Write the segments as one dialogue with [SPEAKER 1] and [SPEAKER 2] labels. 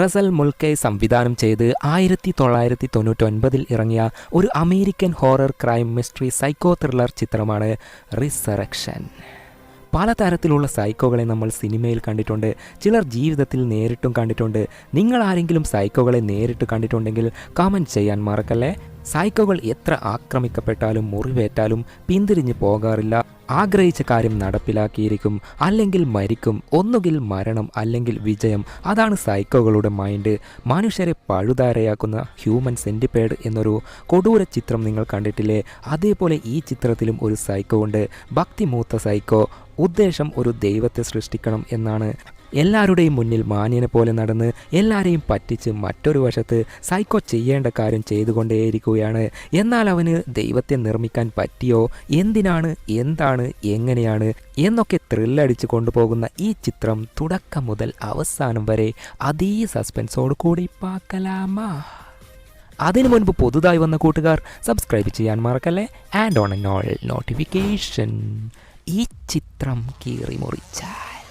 [SPEAKER 1] Russell മുൽക്കെ സംവിധാനം ചെയ്ത് ആയിരത്തി തൊള്ളായിരത്തി തൊണ്ണൂറ്റൊൻപതിൽ ഇറങ്ങിയ ഒരു American horror crime mystery psycho thriller ചിത്രമാണ് റിസറക്ഷൻ. പലതരത്തിലുള്ള സൈക്കോകളെ നമ്മൾ സിനിമയിൽ കണ്ടിട്ടുണ്ട് ചിലർ ജീവിതത്തിൽ നേരിട്ടും കണ്ടിട്ടുണ്ട്. നിങ്ങൾ ആരെങ്കിലും സൈക്കോകളെ നേരിട്ട് കണ്ടിട്ടുണ്ടെങ്കിൽ കമന്റ് ചെയ്യാൻ മറക്കല്ലേ? സൈക്കോകൾ എത്ര ആക്രമിക്കപ്പെട്ടാലും മുറിവേറ്റാലും പിന്തിരിഞ്ഞു പോകാറില്ല. ആഗ്രഹിച്ച കാര്യം നടപ്പിലാക്കിയിരിക്കും. അല്ലെങ്കിൽ മരിക്കും. ഒന്നുകിൽ മരണം അല്ലെങ്കിൽ വിജയം. അതാണ് സൈക്കോകളുടെ മൈൻഡ്. മനുഷ്യരെ പഴുതാരയാക്കുന്ന ഹ്യൂമൻ സെന്റിപ്പേഡ് എന്നൊരു കൊടൂര ചിത്രം നിങ്ങൾ കണ്ടിട്ടില്ലേ? അതേപോലെ ഈ ചിത്രത്തിലും ഒരു സൈക്കോ ഉണ്ട് ഭക്തിമൂത്ത സൈക്കോ ഉദ്ദേശം ഒരു ദൈവത്തെ സൃഷ്ടിക്കണം എന്നാണ്. എല്ലാവരുടെയും മുന്നിൽ മാന്യനെ പോലെ നടന്ന് എല്ലാവരെയും പറ്റിച്ച് മറ്റൊരു വശത്ത് സൈക്കോ ചെയ്യേണ്ട കാര്യം ചെയ്തുകൊണ്ടേയിരിക്കുകയാണ്. എന്നാൽ അവന് ദൈവത്തെ നിർമ്മിക്കാൻ പറ്റിയോ? എന്തിനാണ്? എന്താണ്? എങ്ങനെയാണ്? എന്നൊക്കെ ത്രില്ലടിച്ച് കൊണ്ടുപോകുന്ന ഈ ചിത്രം തുടക്കം മുതൽ അവസാനം വരെ അതീ സസ്പെൻസോട് കൂടി പാക്കലാമാ. അതിനു മുൻപ് പുതുതായി വന്ന കൂട്ടുകാർ സബ്സ്ക്രൈബ് ചെയ്യാൻ മറക്കല്ലേ? And on and all notification ഈ ചിത്രം കീറി മുറിച്ചാൽ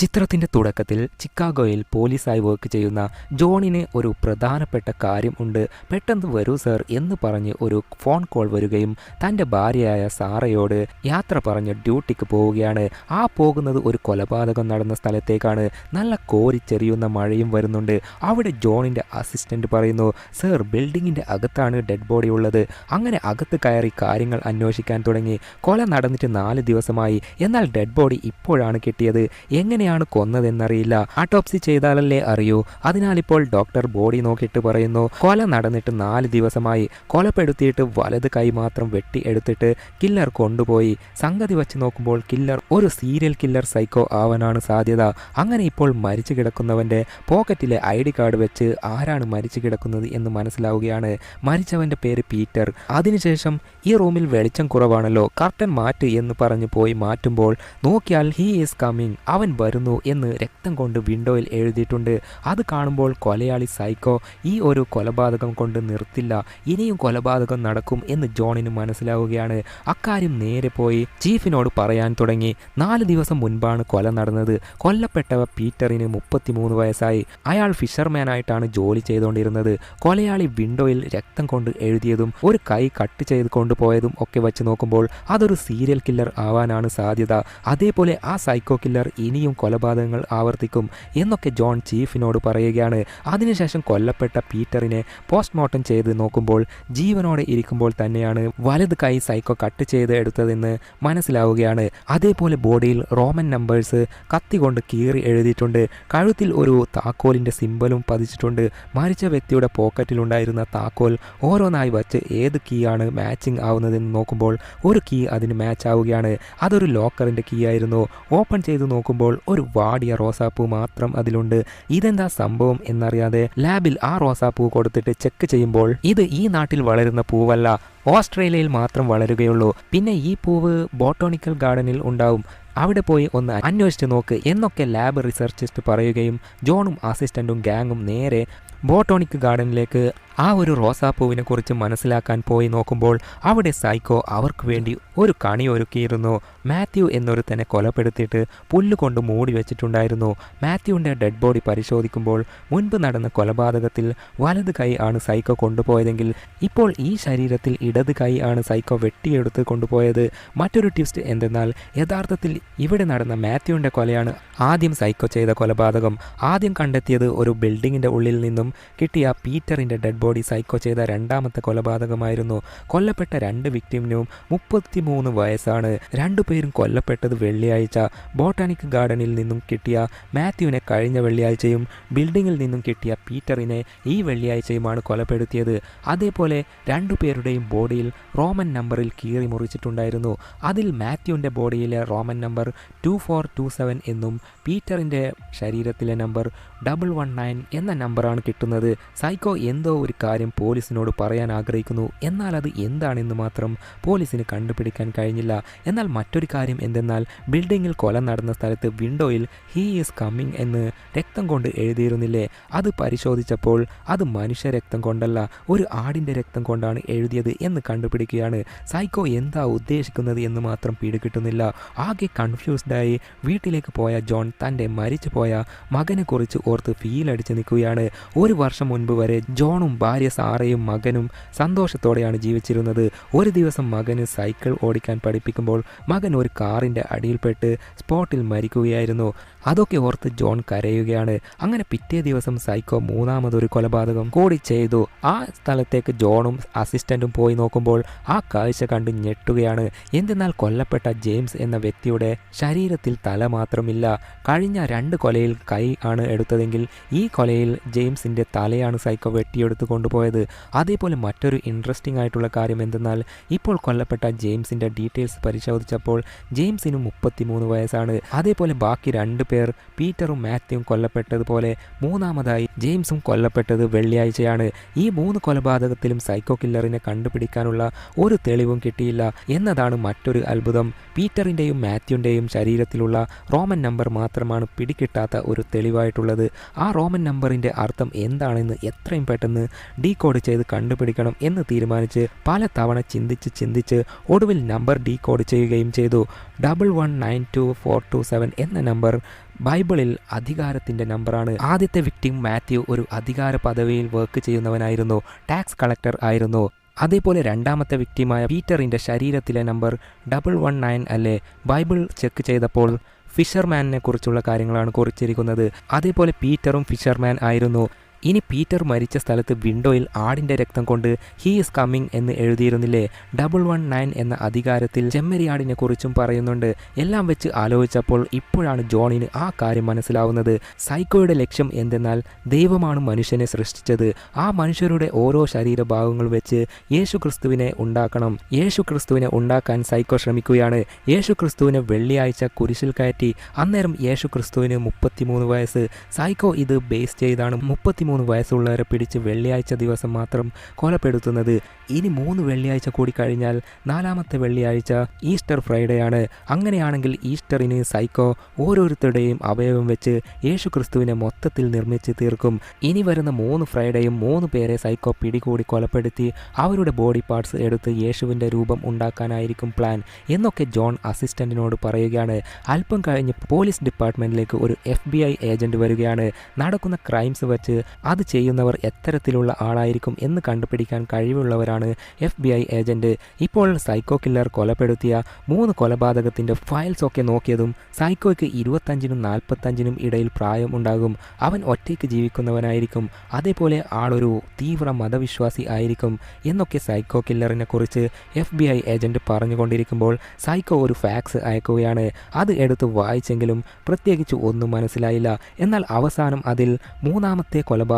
[SPEAKER 1] ചിത്രത്തിന്റെ തുടക്കത്തിൽ ചിക്കാഗോയിൽ പോലീസായി വർക്ക് ചെയ്യുന്ന ജോണിന് ഒരു പ്രധാനപ്പെട്ട കാര്യം ഉണ്ട്. പെട്ടെന്ന് വരൂ സർ എന്ന് പറഞ്ഞ് ഒരു ഫോൺ കോൾ വരികയും തന്റെ ഭാര്യയായ സാറയോട് യാത്ര പറഞ്ഞ് ഡ്യൂട്ടിക്ക് പോവുകയാണ്. ആ പോകുന്നത് ഒരു കൊലപാതകം നടന്ന സ്ഥലത്തേക്കാണ്. നല്ല കോരിച്ചെറിയുന്ന മഴയും വരുന്നുണ്ട്. അവിടെ ജോണിന്റെ അസിസ്റ്റന്റ് പറയുന്നു സർ ബിൽഡിങ്ങിന്റെ അകത്താണ് ഡെഡ് ബോഡി ഉള്ളത്. അങ്ങനെ അകത്ത് കയറി കാര്യങ്ങൾ അന്വേഷിക്കാൻ തുടങ്ങി. കൊല നടന്നിട്ട് നാല് ദിവസമായി. എന്നാൽ ഡെഡ് ബോഡി ഇപ്പോഴാണ് കിട്ടിയത്. എങ്ങനെയാണ് കൊന്നതെന്നറിയില്ല. അട്ടോപ്സി ചെയ്താലല്ലേ അറിയൂ. അതിനാൽ ഇപ്പോൾ ഡോക്ടർ ബോഡി നോക്കിയിട്ട് പറയുന്നു കൊല നടന്നിട്ട് നാല് ദിവസമായി. കൊലപ്പെടുത്തിയിട്ട് വലത് കൈ മാത്രം വെട്ടി എടുത്തിട്ട് കില്ലർ കൊണ്ടുപോയി. സംഗതി വച്ച് നോക്കുമ്പോൾ കില്ലർ ഒരു സീരിയൽ കില്ലർ സൈക്കോ ആവാനാണ് സാധ്യത. അങ്ങനെ ഇപ്പോൾ മരിച്ചു കിടക്കുന്നവന്റെ പോക്കറ്റിലെ ഐ ഡി കാർഡ് വെച്ച് ആരാണ് മരിച്ചു കിടക്കുന്നത് എന്ന് മനസ്സിലാവുകയാണ്. മരിച്ചവന്റെ പേര് പീറ്റർ. അതിനുശേഷം ഈ റൂമിൽ വെളിച്ചം കുറവാണല്ലോ. കർട്ടൻ മാറ്റ് എന്ന് പറഞ്ഞു പോയി മാറ്റുമ്പോൾ നോക്കിയാൽ ഹീ ഈസ് കമ്മിങ് അവൻ വരുന്നു എന്ന് രക്തം കൊണ്ട് വിൻഡോയിൽ എഴുതിയിട്ടുണ്ട്. അത് കാണുമ്പോൾ കൊലയാളി സൈക്കോ ഈ ഒരു കൊലപാതകം കൊണ്ട് നിർത്തില്ല ഇനിയും കൊലപാതകം നടക്കും എന്ന് ജോണിന് മനസ്സിലാവുകയാണ്. അക്കാര്യം നേരെ പോയി ചീഫിനോട് പറയാൻ തുടങ്ങി. നാല് ദിവസം മുൻപാണ് കൊല നടന്നത്. കൊല്ലപ്പെട്ടവ പീറ്ററിന് മുപ്പത്തിമൂന്ന് വയസ്സായി. അയാൾ ഫിഷർമാനായിട്ടാണ് ജോലി ചെയ്തുകൊണ്ടിരുന്നത് കൊലയാളി വിൻഡോയിൽ രക്തം കൊണ്ട് എഴുതിയതും ഒരു കൈ കട്ട് ചെയ്ത് കൊണ്ടുപോയതും ഒക്കെ വെച്ച് നോക്കുമ്പോൾ അതൊരു സീരിയൽ കില്ലർ ആവാനാണ് സാധ്യത. അതേപോലെ ആ സൈക്കോ കില്ലർ ഇനിയും കൊലപാതകങ്ങൾ ആവർത്തിക്കും എന്നൊക്കെ ജോൺ ചീഫിനോട് പറയുകയാണ്. അതിനുശേഷം കൊല്ലപ്പെട്ട പീറ്ററിനെ പോസ്റ്റ്മോർട്ടം ചെയ്ത് നോക്കുമ്പോൾ ജീവനോടെ ഇരിക്കുമ്പോൾ തന്നെയാണ് വലത് കൈ സൈക്കോ കട്ട് ചെയ്ത് എടുത്തതെന്ന് മനസ്സിലാവുകയാണ്. അതേപോലെ ബോഡിയിൽ റോമൻ നമ്പേഴ്സ് കത്തി കൊണ്ട് കീറി എഴുതിയിട്ടുണ്ട്. കഴുത്തിൽ ഒരു താക്കോലിന്റെ സിമ്പലും പതിച്ചിട്ടുണ്ട്. മരിച്ച വ്യക്തിയുടെ പോക്കറ്റിലുണ്ടായിരുന്ന താക്കോൽ ഓരോന്നായി വച്ച് ഏത് കീ ആണ് മാച്ചിങ് ആവുന്നതെന്ന് നോക്കുമ്പോൾ ഒരു കീ അതിന് മാച്ച് ആവുകയാണ്. അതൊരു ലോക്കറിന്റെ കീ ആയിരുന്നു ഓപ്പൺ ചെയ്ത് നോക്കുമ്പോൾ ഒരു വാടിയ റോസാപ്പൂ മാത്രം അതിലുണ്ട്. ഇതെന്താ സംഭവം എന്നറിയാതെ ലാബിൽ ആ റോസാപ്പൂ കൊടുത്തിട്ട് ചെക്ക് ചെയ്യുമ്പോൾ ഇത് ഈ നാട്ടിൽ വളരുന്ന പൂവല്ല. ഓസ്ട്രേലിയയിൽ മാത്രം വളരുകയുള്ളൂ. പിന്നെ ഈ പൂവ് ബോട്ടോണിക്കൽ ഗാർഡനിൽ ഉണ്ടാവും. അവിടെ പോയി ഒന്ന് അന്വേഷിച്ച് നോക്ക് എന്നൊക്കെ ലാബ് റിസർച്ചിസ്റ്റ് പറയുകയും ജോണും അസിസ്റ്റന്റും ഗാങ്ങും നേരെ ബോട്ടോണിക് ഗാർഡനിലേക്ക് ആ ഒരു റോസാപ്പൂവിനെ കുറിച്ച് മനസ്സിലാക്കാൻ പോയി നോക്കുമ്പോൾ അവിടെ സൈക്കോ അവർക്ക് വേണ്ടി ഒരു കണി ഒരുക്കിയിരുന്നു. മാത്യു എന്നൊരുത്തനെ കൊലപ്പെടുത്തിയിട്ട് പുല്ലുകൊണ്ട് മൂടി വെച്ചിട്ടുണ്ടായിരുന്നു. മാത്യുവിന്റെ ഡെഡ് ബോഡി പരിശോധിക്കുമ്പോൾ മുൻപ് നടന്ന കൊലപാതകത്തിൽ വലത് കൈ ആണ് സൈക്കോ കൊണ്ടുപോയതെങ്കിൽ ഇപ്പോൾ ഈ ശരീരത്തിൽ ഇടത് കൈ ആണ് സൈക്കോ വെട്ടിയെടുത്ത് കൊണ്ടുപോയത്. മറ്റൊരു ട്വിസ്റ്റ് എന്തെന്നാൽ യഥാർത്ഥത്തിൽ ഇവിടെ നടന്ന മാത്യുവിന്റെ കൊലയാണ് ആദ്യം സൈക്കോ ചെയ്ത കൊലപാതകം. ആദ്യം കണ്ടെത്തിയത് ഒരു ബിൽഡിങ്ങിന്റെ ഉള്ളിൽ നിന്നും കിട്ടിയ പീറ്ററിന്റെ ഡെഡ് ബോഡി സൈക്കോ ചെയ്ത രണ്ടാമത്തെ കൊലപാതകമായിരുന്നു. കൊല്ലപ്പെട്ട രണ്ട് വിക്ടിമിനും മുപ്പത്തിമൂന്ന് വയസ്സാണ്. രണ്ടുപേരും കൊല്ലപ്പെട്ടത് വെള്ളിയാഴ്ച. ബോട്ടാണിക് ഗാർഡനിൽ നിന്നും കിട്ടിയ മാത്യുവിനെ കഴിഞ്ഞ വെള്ളിയാഴ്ചയും ബിൽഡിങ്ങിൽ നിന്നും കിട്ടിയ പീറ്ററിനെ ഈ വെള്ളിയാഴ്ചയുമാണ് കൊലപ്പെടുത്തിയത്. അതേപോലെ രണ്ടുപേരുടെയും ബോഡിയിൽ റോമൻ നമ്പറിൽ കീറി മുറിച്ചിട്ടുണ്ടായിരുന്നു. അതിൽ മാത്യുവിന്റെ ബോഡിയിലെ Roman number two four two seven എന്നും പീറ്ററിന്റെ ശരീരത്തിലെ നമ്പർ ഡബിൾ വൺ നയൻ എന്ന നമ്പറാണ് കിട്ടിയത്. ഞെട്ടുന്നത് സൈക്കോ എന്തോ ഒരു കാര്യം പോലീസിനോട് പറയാൻ ആഗ്രഹിക്കുന്നു. എന്നാൽ അത് എന്താണെന്ന് മാത്രം പോലീസിന് കണ്ടുപിടിക്കാൻ കഴിഞ്ഞില്ല. എന്നാൽ മറ്റൊരു കാര്യം എന്തെന്നാൽ ബിൽഡിങ്ങിൽ കൊല നടന്ന സ്ഥലത്ത് വിൻഡോയിൽ ഹീ ഈസ് കമ്മിങ് എന്ന് രക്തം കൊണ്ട് എഴുതിയിരുന്നില്ലേ? അത് പരിശോധിച്ചപ്പോൾ അത് മനുഷ്യ രക്തം കൊണ്ടല്ല ഒരു ആടിന്റെ രക്തം കൊണ്ടാണ് എഴുതിയത് എന്ന് കണ്ടുപിടിക്കുകയാണ്. സൈക്കോ എന്താ ഉദ്ദേശിക്കുന്നത് എന്ന് മാത്രം പിടികിട്ടുന്നില്ല. ആകെ കൺഫ്യൂസ്ഡായി വീട്ടിലേക്ക് പോയ ജോൺ തന്റെ മരിച്ചു പോയ മകനെക്കുറിച്ച് ഓർത്ത് ഫീലടിച്ച് നിൽക്കുകയാണ്. ഒരു വർഷം മുൻപ് വരെ ജോണും ഭാര്യ സാറയും മകനും സന്തോഷത്തോടെയാണ് ജീവിച്ചിരുന്നത്. ഒരു ദിവസം മകന് സൈക്കിൾ ഓടിക്കാൻ പഠിപ്പിക്കുമ്പോൾ മകൻ ഒരു കാറിന്റെ അടിയിൽപ്പെട്ട് സ്പോട്ടിൽ മരിക്കുകയായിരുന്നു. അതൊക്കെ ഓർത്ത് ജോൺ കരയുകയാണ്. അങ്ങനെ പിറ്റേ ദിവസം സൈക്കോ മൂന്നാമതൊരു കൊലപാതകം കൂടി ചെയ്തു. ആ സ്ഥലത്തേക്ക് ജോണും അസിസ്റ്റന്റും പോയി നോക്കുമ്പോൾ ആ കാഴ്ച കണ്ട് ഞെട്ടുകയാണ്. എന്തെന്നാൽ കൊല്ലപ്പെട്ട ജെയിംസ് എന്ന വ്യക്തിയുടെ ശരീരത്തിൽ തല മാത്രമില്ല. കഴിഞ്ഞ രണ്ട് കൊലയിൽ കൈ ആണ് എടുത്തതെങ്കിൽ ഈ കൊലയിൽ ജെയിംസിന്റെ തലയാണ് സൈക്കോ വെട്ടിയെടുത്ത് കൊണ്ടുപോയത്. അതേപോലെ മറ്റൊരു ഇൻട്രസ്റ്റിംഗ് ആയിട്ടുള്ള കാര്യം എന്തെന്നാൽ ഇപ്പോൾ കൊല്ലപ്പെട്ട ജെയിംസിന്റെ ഡീറ്റെയിൽസ് പരിശോധിച്ചപ്പോൾ ജെയിംസിന് മുപ്പത്തിമൂന്ന് വയസ്സാണ്. അതേപോലെ ബാക്കി രണ്ട് പേർ പീറ്ററും മാത്യുവും കൊല്ലപ്പെട്ടതുപോലെ മൂന്നാമതായി ജെയിംസും കൊല്ലപ്പെട്ടത് വെള്ളിയാഴ്ചയാണ്. ഈ മൂന്ന് കൊലപാതകത്തിലും സൈക്കോ കില്ലറിനെ കണ്ടുപിടിക്കാനുള്ള ഒരു തെളിവും കിട്ടിയില്ല എന്നതാണ് മറ്റൊരു അത്ഭുതം. പീറ്ററിന്റെയും മാത്യുവിന്റെയും ശരീരത്തിലുള്ള റോമൻ നമ്പർ മാത്രമാണ് പിടികിട്ടാത്ത ഒരു തെളിവായിട്ടുള്ളത്. ആ റോമൻ നമ്പറിന്റെ അർത്ഥം എന്താണെന്ന് എത്രയും പെട്ടെന്ന് ഡീകോഡ് ചെയ്ത് കണ്ടുപിടിക്കണം എന്ന് തീരുമാനിച്ച് പല തവണ ചിന്തിച്ച് ചിന്തിച്ച് ഒടുവിൽ നമ്പർ ഡീകോഡ് ചെയ്യുകയും ചെയ്തു. Double one nine two four two seven എന്ന നമ്പർ ബൈബിളിൽ അധികാരത്തിന്റെ നമ്പറാണ്. ആദ്യത്തെ വിക്ടിം മാത്യു ഒരു അധികാര പദവിയിൽ വർക്ക് ചെയ്യുന്നവനായിരുന്നു. ടാക്സ് കളക്ടർ ആയിരുന്നു. അതേപോലെ രണ്ടാമത്തെ വ്യക്തിയുമായ പീറ്ററിന്റെ ശരീരത്തിലെ നമ്പർ ഡബിൾ വൺ നയൻ അല്ലേ? ബൈബിൾ ചെക്ക് ചെയ്തപ്പോൾ ഫിഷർമാനിനെ കുറിച്ചുള്ള കാര്യങ്ങളാണ് കുറിച്ചിരിക്കുന്നത്. അതേപോലെ പീറ്ററും ഫിഷർമാൻ ആയിരുന്നു. ഇനി പീറ്റർ മരിച്ച സ്ഥലത്ത് വിൻഡോയിൽ ആടിന്റെ രക്തം കൊണ്ട് ഹീ ഈസ് കമ്മിങ് എന്ന് എഴുതിയിരുന്നില്ലേ? ഡബിൾ വൺ നയൻ എന്ന അധികാരത്തിൽ ചെമ്മരിയാടിനെ കുറിച്ചും പറയുന്നുണ്ട്. എല്ലാം വെച്ച് ആലോചിച്ചപ്പോൾ ഇപ്പോഴാണ് ജോണിന് ആ കാര്യം മനസ്സിലാവുന്നത്. സൈക്കോയുടെ ലക്ഷ്യം എന്തെന്നാൽ ദൈവമാണ് മനുഷ്യനെ സൃഷ്ടിച്ചത്. ആ മനുഷ്യരുടെ ഓരോ ശരീരഭാഗങ്ങൾ വെച്ച് യേശു ക്രിസ്തുവിനെ ഉണ്ടാക്കണം. യേശു ക്രിസ്തുവിനെ ഉണ്ടാക്കാൻ സൈക്കോ ശ്രമിക്കുകയാണ്. യേശു ക്രിസ്തുവിനെ വെള്ളിയാഴ്ച കുരിശിൽ കയറ്റി. അന്നേരം യേശു ക്രിസ്തുവിന് മുപ്പത്തിമൂന്ന് വയസ്സ്. സൈക്കോ ഇത് ബേസ് ചെയ്താണ്. മുപ്പത്തിമൂന്ന് വയസ്സുള്ളവരെ പിടിച്ച് വെള്ളിയാഴ്ച ദിവസം മാത്രം കൊലപ്പെടുത്തുന്നത്. ഇനി മൂന്ന് വെള്ളിയാഴ്ച കൂടി കഴിഞ്ഞാൽ നാലാമത്തെ വെള്ളിയാഴ്ച ഈസ്റ്റർ ഫ്രൈഡേ ആണ് അങ്ങനെയാണെങ്കിൽ ഈസ്റ്ററിന് സൈക്കോ ഓരോരുത്തരുടെയും അവയവം വെച്ച് യേശു ക്രിസ്തുവിനെ മൊത്തത്തിൽ നിർമ്മിച്ച് തീർക്കും. ഇനി വരുന്ന മൂന്ന് ഫ്രൈഡേയും മൂന്ന് പേരെ സൈക്കോ പിടികൂടി കൊലപ്പെടുത്തി അവരുടെ ബോഡി പാർട്സ് എടുത്ത് യേശുവിന്റെ രൂപം ഉണ്ടാക്കാനായിരിക്കും പ്ലാൻ എന്നൊക്കെ ജോൺ അസിസ്റ്റന്റിനോട് പറയുകയാണ്. അല്പം കഴിഞ്ഞ് പോലീസ് ഡിപ്പാർട്ട്മെന്റിലേക്ക് ഒരു എഫ് ബി ഐ ഏജന്റ് വരികയാണ്. നടക്കുന്ന ക്രൈംസ് വെച്ച് അത് ചെയ്യുന്നവർ എത്തരത്തിലുള്ള ആളായിരിക്കും എന്ന് കണ്ടുപിടിക്കാൻ കഴിവുള്ളവരാണ് എഫ് ബി ഐ ഏജന്റ്. ഇപ്പോൾ സൈക്കോ കില്ലർ കൊലപ്പെടുത്തിയ മൂന്ന് കൊലപാതകത്തിന്റെ ഫയൽസ് ഒക്കെ നോക്കിയതും സൈക്കോയ്ക്ക് ഇരുപത്തഞ്ചിനും നാൽപ്പത്തഞ്ചിനും ഇടയിൽ പ്രായം ഉണ്ടാകും. അവൻ ഒറ്റയ്ക്ക് ജീവിക്കുന്നവനായിരിക്കും. അതേപോലെ ആളൊരു തീവ്ര മതവിശ്വാസി ആയിരിക്കും എന്നൊക്കെ സൈക്കോ കില്ലറിനെ കുറിച്ച് എഫ് ബി ഐ ഏജന്റ് പറഞ്ഞുകൊണ്ടിരിക്കുമ്പോൾ സൈക്കോ ഒരു ഫാക്സ് അയക്കുകയാണ്. അത് എടുത്ത് വായിച്ചെങ്കിലും പ്രത്യേകിച്ച് ഒന്നും മനസ്സിലായില്ല. എന്നാൽ അവസാനം അതിൽ മൂന്നാമത്തെ കൊലപാതകം